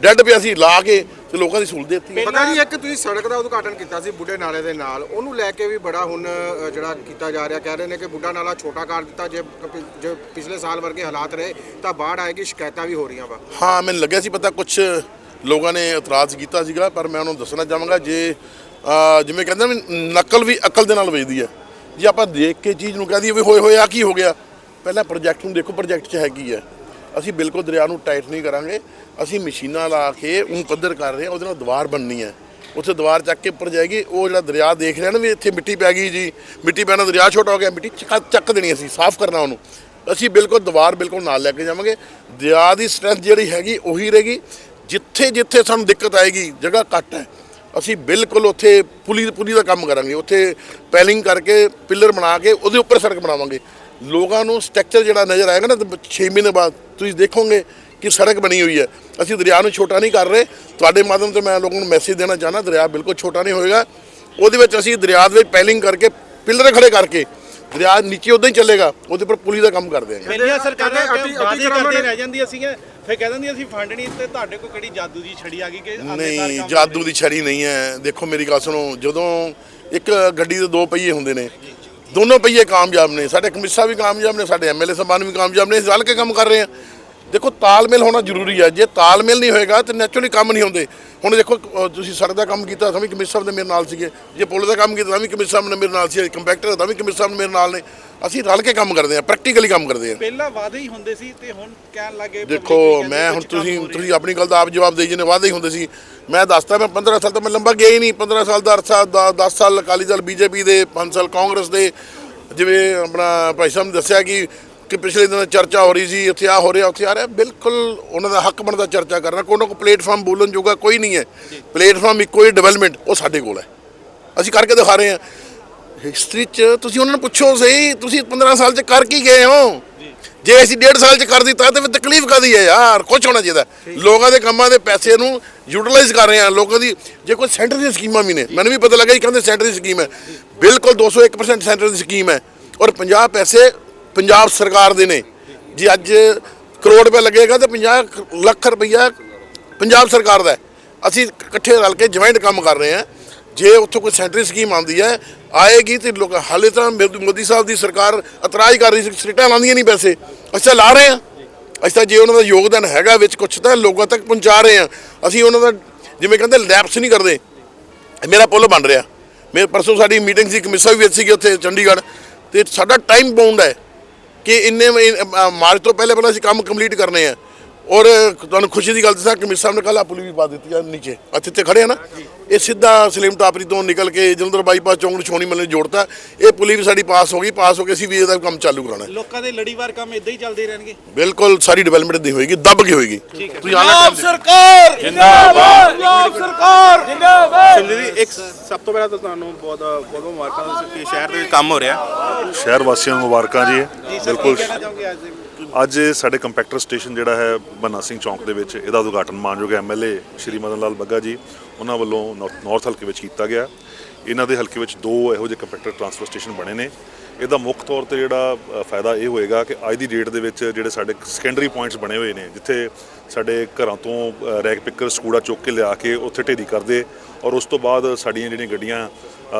ਡੈਡ ਪਿਆ ਸੀ ਲਾ ਕੇ ਤੇ ਲੋਕਾਂ ਦੀ ਸਹੂਲਤ ਦਿੱਤੀ ਪਤਾ ਜੀ ਇੱਕ ਤੁਸੀਂ ਸੜਕ ਦਾ ਉਦਘਾਟਨ ਕੀਤਾ ਸੀ ਬੁੱਢੇ ਨਾਲੇ ਦੇ ਨਾਲ ਉਹਨੂੰ ਲੈ ਕੇ ਵੀ ਬੜਾ ਹੁਣ ਅ, ਜਿਹੜਾ ਕੀਤਾ ਜਾ ਰਿਹਾ। ਕਹਿ ਰਹੇ ਨੇ ਕਿ ਬੁੱਢਾ ਨਾਲਾ ਛੋਟਾ ਕਰ ਦਿੱਤਾ ਜੇ ਜੇ ਪਿਛਲੇ ਸਾਲ ਵਰਗੇ ਹਾਲਾਤ ਰਹੇ ਤਾਂ ਬਾੜ ਆਏਗੀ ਸ਼ਿਕਾਇਤਾਂ ਵੀ ਹੋ ਰਹੀਆਂ ਵਾ। ਹਾਂ ਮੈਨੂੰ ਲੱਗਿਆ ਸੀ ਪਤਾ ਕੁਝ ਲੋਕਾਂ ਨੇ ਇਤਰਾਜ਼ ਕੀਤਾ ਸੀਗਾ ਪਰ ਮੈਂ ਉਹਨਾਂ ਨੂੰ ਦੱਸਣਾ ਚਾਹਾਂਗਾ ਜੇ ਅਹ, ਜਿਵੇਂ ਕਹਿੰਦੇ ਨੇ ਵੀ ਨਕਲ ਵੀ ਅਕਲ ਦੇ ਨਾਲ ਵੇਚਦੀ ਹੈ। ਜੇ ਆਪਾਂ ਦੇਖ ਕੇ ਚੀਜ਼ ਨੂੰ ਕਹਿ ਦਈਏ ਵੀ ਹੋਏ ਹੋਏ ਆ ਕੀ ਹੋ ਗਿਆ? ਪਹਿਲਾਂ ਪ੍ਰੋਜੈਕਟ ਨੂੰ ਦੇਖੋ ਪ੍ਰੋਜੈਕਟ 'ਚ ਹੈ ਕੀ ਹੈ। ਅਸੀਂ ਬਿਲਕੁਲ ਦਰਿਆ ਨੂੰ ਟਾਈਟ ਨਹੀਂ ਕਰਾਂਗੇ। ਅਸੀਂ ਮਸ਼ੀਨਾਂ ਲਾ ਕੇ ਉਹਨੂੰ ਪੱਧਰ ਕਰ ਰਹੇ ਹਾਂ, ਉਹਦੇ ਨਾਲ ਦੀਵਾਰ ਬਣਨੀ ਹੈ। ਉੱਥੇ ਦੀਵਾਰ ਚੱਕ ਕੇ ਉੱਪਰ ਜਾਏਗੀ, ਉਹ ਜਿਹੜਾ ਦਰਿਆ ਦੇਖ ਰਿਹਾ ਨਾ ਵੀ ਇੱਥੇ ਮਿੱਟੀ ਪੈ ਗਈ ਜੀ, ਮਿੱਟੀ ਪੈਣਾ ਦਰਿਆ ਛੋਟਾ ਹੋ ਗਿਆ, ਮਿੱਟੀ ਚੱਕ ਚੱਕ ਦੇਣੀ ਅਸੀਂ, ਸਾਫ਼ ਕਰਨਾ ਉਹਨੂੰ। ਅਸੀਂ ਬਿਲਕੁਲ ਦੀਵਾਰ ਬਿਲਕੁਲ ਨਾਲ ਲੈ ਕੇ ਜਾਵਾਂਗੇ। ਦਰਿਆ ਦੀ ਸਟਰੈਂਥ ਜਿਹੜੀ ਹੈਗੀ ਉਹੀ ਰਹੇਗੀ। ਜਿੱਥੇ ਜਿੱਥੇ ਸਾਨੂੰ ਦਿੱਕਤ ਆਏਗੀ, ਜਗ੍ਹਾ ਘੱਟ ਹੈ। ਅਸੀਂ ਬਿਲਕੁਲ ਉੱਥੇ ਪੁਲੀ ਪੁਲੀ ਦਾ ਕੰਮ ਕਰਾਂਗੇ। ਉੱਥੇ ਪੈਲਿੰਗ ਕਰਕੇ ਪਿੱਲਰ ਬਣਾ ਕੇ ਉਹਦੇ ਉੱਪਰ ਸੜਕ ਬਣਾਵਾਂਗੇ। ਲੋਕਾਂ ਨੂੰ ਸਟਰਕਚਰ ਜਿਹੜਾ ਨਜ਼ਰ ਆਏਗਾ ਨਾ 6 ਮਹੀਨੇ ਬਾਅਦ ਤੁਸੀਂ ਦੇਖੋਗੇ ਕਿ ਸੜਕ ਬਣੀ ਹੋਈ ਹੈ। ਅਸੀਂ ਦਰਿਆ ਨੂੰ ਛੋਟਾ ਨਹੀਂ ਕਰ ਰਹੇ। ਤੁਹਾਡੇ ਮਾਧਿਅਮ ਤੋਂ ਮੈਂ ਲੋਕਾਂ ਨੂੰ ਮੈਸੇਜ ਦੇਣਾ ਚਾਹਨਾ ਦਰਿਆ ਬਿਲਕੁਲ ਛੋਟਾ ਨਹੀਂ ਹੋਏਗਾ। ਉਹਦੇ ਵਿੱਚ ਅਸੀਂ ਦਰਿਆ ਦੇ ਵਿੱਚ ਪੈਲਿੰਗ ਕਰਕੇ ਪਿੱਲਰ ਖੜੇ ਕਰਕੇ ਦਰਿਆ ਨੀਚੇ ਉਦਾਂ ਹੀ ਚੱਲੇਗਾ ਉਹਦੇ ਉੱਪਰ ਪੁਲੀ ਦਾ ਕੰਮ ਕਰਦੇ ਹਾਂ ਪਹਿਲੀਆਂ ਸਰਕਾਰਾਂ ਵਾਅਦੇ ਕਰਦੇ ਰਹਿ ਜਾਂਦੀਆਂ ਸੀਗੀਆਂ। ਫਿਰ ਕਹਿ ਦਿੰਦੀਆਂ ਸੀ ਫੰਡ ਨਹੀਂ ਤੇ ਤੁਹਾਡੇ ਕੋਲ ਕਿਹੜੀ ਜਾਦੂ ਦੀ ਛੜੀ ਆ ਗਈ ਕਿ ਨਹੀਂ ਜਾਦੂ ਦੀ ਛੜੀ ਨਹੀਂ ਹੈ। ਦੇਖੋ ਮੇਰੀ ਗੱਲ ਸੁਣੋ ਜਦੋਂ ਇੱਕ ਗੱਡੀ ਦੇ ਦੋ ਪਹੀਏ ਹੁੰਦੇ ਨੇ ਦੋਨੋਂ ਪਹੀਏ ਕਾਮਯਾਬ ਨੇ, ਸਾਡੇ ਕਮਿਸ਼ਾ ਵੀ ਕਾਮਯਾਬ ਨੇ, ਸਾਡੇ ਐਮਐਲਏ ਸਾਹਿਬਾਨ ਵੀ ਕਾਮਯਾਬ ਨੇ ਅਸੀਂ ਰਲ ਕੇ ਕੰਮ ਕਰ ਰਹੇ ਹਾਂ ਦੇਖੋ, ਤਾਲਮੇਲ ਹੋਣਾ ਜ਼ਰੂਰੀ ਹੈ ਜੇ ਤਾਲਮੇਲ ਨਹੀਂ ਹੋਏਗਾ ਤੇ ਨੈਚੁਰਲੀ ਕੰਮ ਨਹੀਂ ਹੁੰਦੇ। ਹੁਣ ਦੇਖੋ ਤੁਸੀਂ ਸੜਕ ਦਾ ਕੰਮ ਕੀਤਾ, ਤਾਂ ਵੀ ਕਮਿਸ਼ਨਰ ਸਾਹਿਬ ਨੇ ਮੇਰੇ ਨਾਲ ਸੀਗੇ। ਜੇ ਪੁਲਿਸ ਦਾ ਕੰਮ ਕੀਤਾ, ਤਾਂ ਵੀ ਕਮਿਸ਼ਨਰ ਸਾਹਿਬ ਨੇ ਮੇਰੇ ਨਾਲ ਸੀ ਕੰਪੈਕਟਰ ਦਾ ਵੀ ਕਮਿਸ਼ਨਰ ਸਾਹਿਬ ਨੇ ਮੇਰੇ ਨਾਲ ਨੇ। ਅਸੀਂ ਰਲ ਕੇ ਕੰਮ ਕਰਦੇ ਹਾਂ ਪ੍ਰੈਕਟੀਕਲੀ ਕੰਮ ਕਰਦੇ ਹਾਂ। ਪਹਿਲਾਂ ਵਾਅਦੇ ਹੀ ਹੁੰਦੇ ਸੀ ਤੇ ਹੁਣ ਕਹਿਣ ਲੱਗੇ ਦੇਖੋ ਮੈਂ ਹੁਣ ਤੁਸੀਂ ਤੁਸੀਂ ਆਪਣੀ ਗੱਲ ਦਾ ਆਪ ਜਵਾਬ ਦੇਈ ਜਨੇ ਵਾਅਦੇ ਹੀ ਹੁੰਦੇ ਸੀ। ਮੈਂ ਦੱਸਦਾ ਮੈਂ 15 ਸਾਲ ਤੋਂ ਮੈਂ ਲੰਬਾ ਗਿਆ ਹੀ ਨਹੀਂ। 15 ਸਾਲ ਦਾ ਅਰਸਾ 10 ਸਾਲ ਅਕਾਲੀ ਦਲ ਬੀਜੇਪੀ ਦੇ 5 ਸਾਲ ਕਾਂਗਰਸ ਦੇ। ਜਿਵੇਂ ਆਪਣਾ ਭਾਈ ਸਾਹਿਬ ਨੇ ਦੱਸਿਆ ਕਿ ਕਿ ਪਿਛਲੇ ਦਿਨ ਚਰਚਾ ਹੋ ਰਹੀ ਸੀ ਇੱਥੇ ਆ ਹੋ ਰਿਹਾ ਉੱਥੇ ਆ ਰਿਹਾ। ਬਿਲਕੁਲ ਉਹਨਾਂ ਦਾ ਹੱਕ ਬਣਦਾ ਚਰਚਾ ਕਰਨਾ। ਕੋਈ ਨਾ ਕੋਈ ਪਲੇਟਫਾਰਮ ਬੋਲਣ ਜੋਗਾ ਕੋਈ ਨਹੀਂ ਹੈ। ਪਲੇਟਫਾਰਮ ਇੱਕੋ ਹੀ ਡਿਵੈਲਪਮੈਂਟ ਉਹ ਸਾਡੇ ਕੋਲ ਹੈ। ਅਸੀਂ ਕਰਕੇ ਦਿਖਾ ਰਹੇ ਹਾਂ। ਹਿਸਟਰੀ 'ਚ ਤੁਸੀਂ ਉਹਨਾਂ ਨੂੰ ਪੁੱਛੋ ਸਹੀ ਤੁਸੀਂ 15 ਸਾਲ 'ਚ ਕਰ ਕੀ ਗਏ ਹੋ? ਜੇ ਅਸੀਂ 1.5 ਸਾਲ 'ਚ ਕਰ ਦਿੱਤਾ ਤੇ ਫਿਰ ਤਕਲੀਫ ਕਾਦੀ ਹੈ ਯਾਰ? ਕੁਝ ਹੋਣਾ ਚਾਹੀਦਾ। ਲੋਕਾਂ ਦੇ ਕੰਮਾਂ ਦੇ ਪੈਸੇ ਨੂੰ ਯੂਟਿਲਾਈਜ਼ ਕਰ ਰਹੇ ਆ ਲੋਕਾਂ ਦੀ ਜੇ ਕੋਈ ਸੈਂਟਰ ਦੀ ਸਕੀਮਾਂ ਵੀ ਨੇ ਮੈਨੂੰ ਵੀ ਪਤਾ ਲੱਗਾ ਜੀ ਕਹਿੰਦੇ ਸੈਂਟਰ ਦੀ ਸਕੀਮ ਹੈ। ਬਿਲਕੁਲ 201% ਸੈਂਟਰ ਦੀ ਸਕੀਮ ਹੈ। ਔਰ 50 ਪੈਸੇ ਪੰਜਾਬ ਸਰਕਾਰ ਦੇ ਨੇ। ਜੇ ਅੱਜ ਕਰੋੜ ਰੁਪਏ ਲੱਗੇਗਾ ਤੇ 50 ਲੱਖ ਰੁਪਈਆ ਪੰਜਾਬ ਸਰਕਾਰ ਦਾ। ਅਸੀਂ ਇਕੱਠੇ ਰਲ ਕੇ ਜੁਆਇੰਟ ਕੰਮ ਕਰ ਰਹੇ ਹਾਂ। ਜੇ ਉੱਥੋਂ ਕੋਈ ਸੈਂਟਰੀ ਸਕੀਮ ਆਉਂਦੀ ਹੈ, ਆਏਗੀ ਤੇ ਲੋਕ ਹਾਲੇ ਤਾਂ ਮੋਦੀ ਸਾਹਿਬ ਦੀ ਸਰਕਾਰ ਇਤਰਾਜ਼ ਕਰ ਰਹੀ ਸੀ ਸਿੱਟਾਂ ਲਾਉਂਦੀਆਂ ਨਹੀਂ ਪੈਸੇ। ਅੱਛਾ ਲਾ ਰਹੇ ਹਾਂ। ਅੱਛਾ ਤਾਂ ਜੇ ਉਹਨਾਂ ਦਾ ਯੋਗਦਾਨ ਹੈਗਾ ਵਿੱਚ ਕੁਛ ਤਾਂ ਲੋਕਾਂ ਤੱਕ ਪਹੁੰਚਾ ਰਹੇ ਹਾਂ। ਅਸੀਂ ਉਹਨਾਂ ਦਾ ਜਿਵੇਂ ਕਹਿੰਦੇ ਲੈਪਸ ਨਹੀਂ ਕਰਦੇ। ਮੇਰਾ ਪੁੱਲ ਬਣ ਰਿਹਾ। ਮੇਰੇ ਪਰਸੋਂ ਸਾਡੀ ਮੀਟਿੰਗ ਸੀ ਕਮਿਸ਼ਨਰ ਵੀ ਸੀਗੇ ਉੱਥੇ ਚੰਡੀਗੜ੍ਹ। ਤੇ ਸਾਡਾ ਟਾਈਮ ਬਾਉਂਡ ਹੈ ਕਿ ਇੰਨੇ ਵ- ਮਾਰਚ ਤੋਂ ਪਹਿਲੇ ਪਹਿਲਾਂ ਅਸੀਂ ਕੰਮ ਕੰਪਲੀਟ ਕਰਨੇ ਆ। ਔਰ ਤੁਹਾਨੂੰ ਖੁਸ਼ੀ ਦੀ ਗੱਲ ਦੱਸਾਂ ਕਮਿਸ਼ਨਰ ਸਾਹਿਬ ਨੇ ਕੱਲ੍ਹ ਆ ਪੁਲੀ ਵੀ ਪਾ ਦਿੱਤੀ ਆ ਨੀਚੇ। ਇੱਥੇ ਤੇ ਖੜੇ ਆ ਨਾ। ਇਹ ਸਿੱਧਾ ਸਲੀਮ ਟਾਪਰੀ ਤੋਂ ਨਿਕਲ ਕੇ ਜਲੰਧਰ ਬਾਈਪਾਸ ਚੌਂਕ ਨੂੰ ਛੋਣੀ ਮੱਲੇ ਨੂੰ ਜੋੜਤਾ। ਇਹ ਪੁਲੀ ਵੀ ਸਾਡੀ ਪਾਸ ਹੋ ਗਈ ਪਾਸ ਹੋ ਕੇ ਅਸੀਂ ਵੀ ਇਹਦਾ ਕੰਮ ਚਾਲੂ ਕਰਾਉਣਾ। ਲੋਕਾਂ ਦੇ ਲੜੀਵਾਰ ਕੰਮ ਇਦਾਂ ਹੀ ਚੱਲਦੇ ਰਹਿਣਗੇ। ਬਿਲਕੁਲ ਸਾਰੀ ਡਿਵੈਲਪਮੈਂਟ ਦੀ ਹੋਏਗੀ ਦੱਬ ਕੇ ਹੋਏਗੀ। ਤੁਸੀਂ ਆਣਾ ਸਿੰਧੂ ਜੀ ਇੱਕ ਸਭ ਤੋਂ ਪਹਿਲਾਂ ਤਾਂ ਤੁਹਾਨੂੰ ਬਹੁਤ ਬਹੁਤ ਮੁਬਾਰਕਾਂ ਕਿ ਸ਼ਹਿਰ ਦੇ ਵਿੱਚ ਕੰਮ ਹੋ ਰਿਹਾ। ਸ਼ਹਿਰ ਵਾਸੀਆਂ ਨੂੰ ਮੁਬਾਰਕਾਂ ਜੀ। ਬਿਲਕੁਲ ਕਹਿਣਾ ਚਾਹੋਗੇ ਅੱਜ ਸਾਡੇ ਕੰਪੈਕਟਰ ਸਟੇਸ਼ਨ ਜਿਹੜਾ ਹੈ ਬੰਨਾ ਸਿੰਘ ਚੌਂਕ ਦੇ ਵਿੱਚ ਇਹਦਾ ਉਦਘਾਟਨ ਮਾਨਯੋਗ ਐਮਐਲਏ ਸ਼੍ਰੀ ਮਦਨ ਲਾਲ ਬੱਗਾ ਜੀ ਉਹਨਾਂ ਵੱਲੋਂ ਨੌ- ਨਾਰਥ ਹਲਕੇ ਵਿੱਚ ਕੀਤਾ ਗਿਆ। ਇਹਨਾਂ ਦੇ ਹਲਕੇ ਵਿੱਚ ਦੋ ਇਹੋ ਜਿਹੇ ਕੰਪੈਕਟਰ ਟਰਾਂਸਫਰ ਸਟੇਸ਼ਨ ਬਣੇ ਨੇ। ਇਹਦਾ ਮੁੱਖ ਤੌਰ ਤੇ ਜਿਹੜਾ ਫਾਇਦਾ ਇਹ ਹੋਏਗਾ ਕਿ ਅੱਜ ਦੀ ਡੇਟ ਦੇ ਵਿੱਚ ਜਿਹੜੇ ਸਾਡੇ ਸੈਕੰਡਰੀ ਪੁਆਇੰਟਸ ਬਣੇ ਹੋਏ ਨੇ ਜਿੱਥੇ ਸਾਡੇ ਘਰਾਂ ਤੋਂ ਅ, ਰੈਕ ਪਿਕਰਸ ਕੂੜਾ ਚੁੱਕ ਕੇ ਲਿਆ ਕੇ ਉੱਥੇ ਢੇਰੀ ਕਰਦੇ ਔਰ ਉਸ ਤੋਂ ਬਾਅਦ ਸਾਡੀਆਂ ਜਿਹੜੀਆਂ ਗੱਡੀਆਂ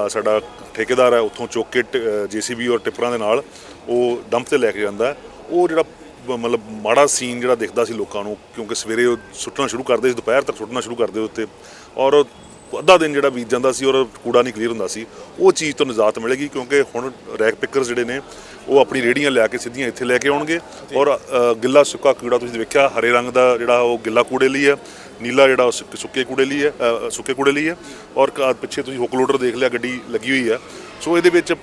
ਸਾਡਾ ਠੇਕੇਦਾਰ ਹੈ ਉੱਥੋਂ ਚੁੱਕ ਕੇ ਜੀਸੀਬੀ ਔਰ ਟਿੱਪਰਾਂ ਦੇ ਨਾਲ ਉਹ ਡੰਪ ਤੇ ਲੈ ਕੇ ਜਾਂਦਾ। ਉਹ ਜਿਹੜਾ ਮਤਲਬ ਮਾੜਾ ਸੀਨ ਜਿਹੜਾ ਦਿਖਦਾ ਸੀ ਲੋਕਾਂ ਨੂੰ ਕਿਉਂਕਿ ਸਵੇਰੇ ਉਹ ਸੁੱਟਣਾ ਸ਼ੁਰੂ ਕਰਦੇ ਸੀ ਦੁਪਹਿਰ ਤੱਕ ਸੁੱਟਣਾ ਸ਼ੁਰੂ ਕਰਦੇ ਉੱਤੇ ਔਰ ਅੱਧਾ ਦਿਨ ਜਿਹੜਾ ਬੀਤ ਜਾਂਦਾ ਸੀ ਔਰ ਕੂੜਾ ਨਹੀਂ ਕਲੀਅਰ ਹੁੰਦਾ ਸੀ ਉਹ ਚੀਜ਼ ਤੋਂ ਨਿਜਾਤ ਮਿਲੇਗੀ ਕਿਉਂਕਿ ਹੁਣ ਰੈਕ ਪਿਕਰਸ ਜਿਹੜੇ ਨੇ ਉਹ ਆਪਣੀ ਰੇੜੀਆਂ ਲਿਆ ਕੇ ਸਿੱਧੀਆਂ ਇੱਥੇ ਲੈ ਕੇ ਆਉਣਗੇ ਔਰ ਗਿੱਲਾ ਸੁੱਕਾ ਕੂੜਾ ਤੁਸੀਂ ਵੇਖਿਆ ਹਰੇ ਰੰਗ ਦਾ ਜਿਹੜਾ ਉਹ ਗਿੱਲਾ ਕੂੜੇ ਲਈ ਹੈ ਨੀਲਾ ਜਿਹੜਾ ਸੁੱਕ- ਕੂੜੇ ਲਈ ਹੈ ਸੁੱਕੇ ਕੂੜੇ ਲਈ ਹੈ ਔਰ ਪਿੱਛੇ ਤੁਸੀਂ ਹੁੱਕ ਲੋਡਰ ਦੇਖ ਲਿਆ ਗੱਡੀ ਲੱਗੀ ਹੋਈ ਹੈ ਸੋ ਇਹਦੇ ਵਿੱਚ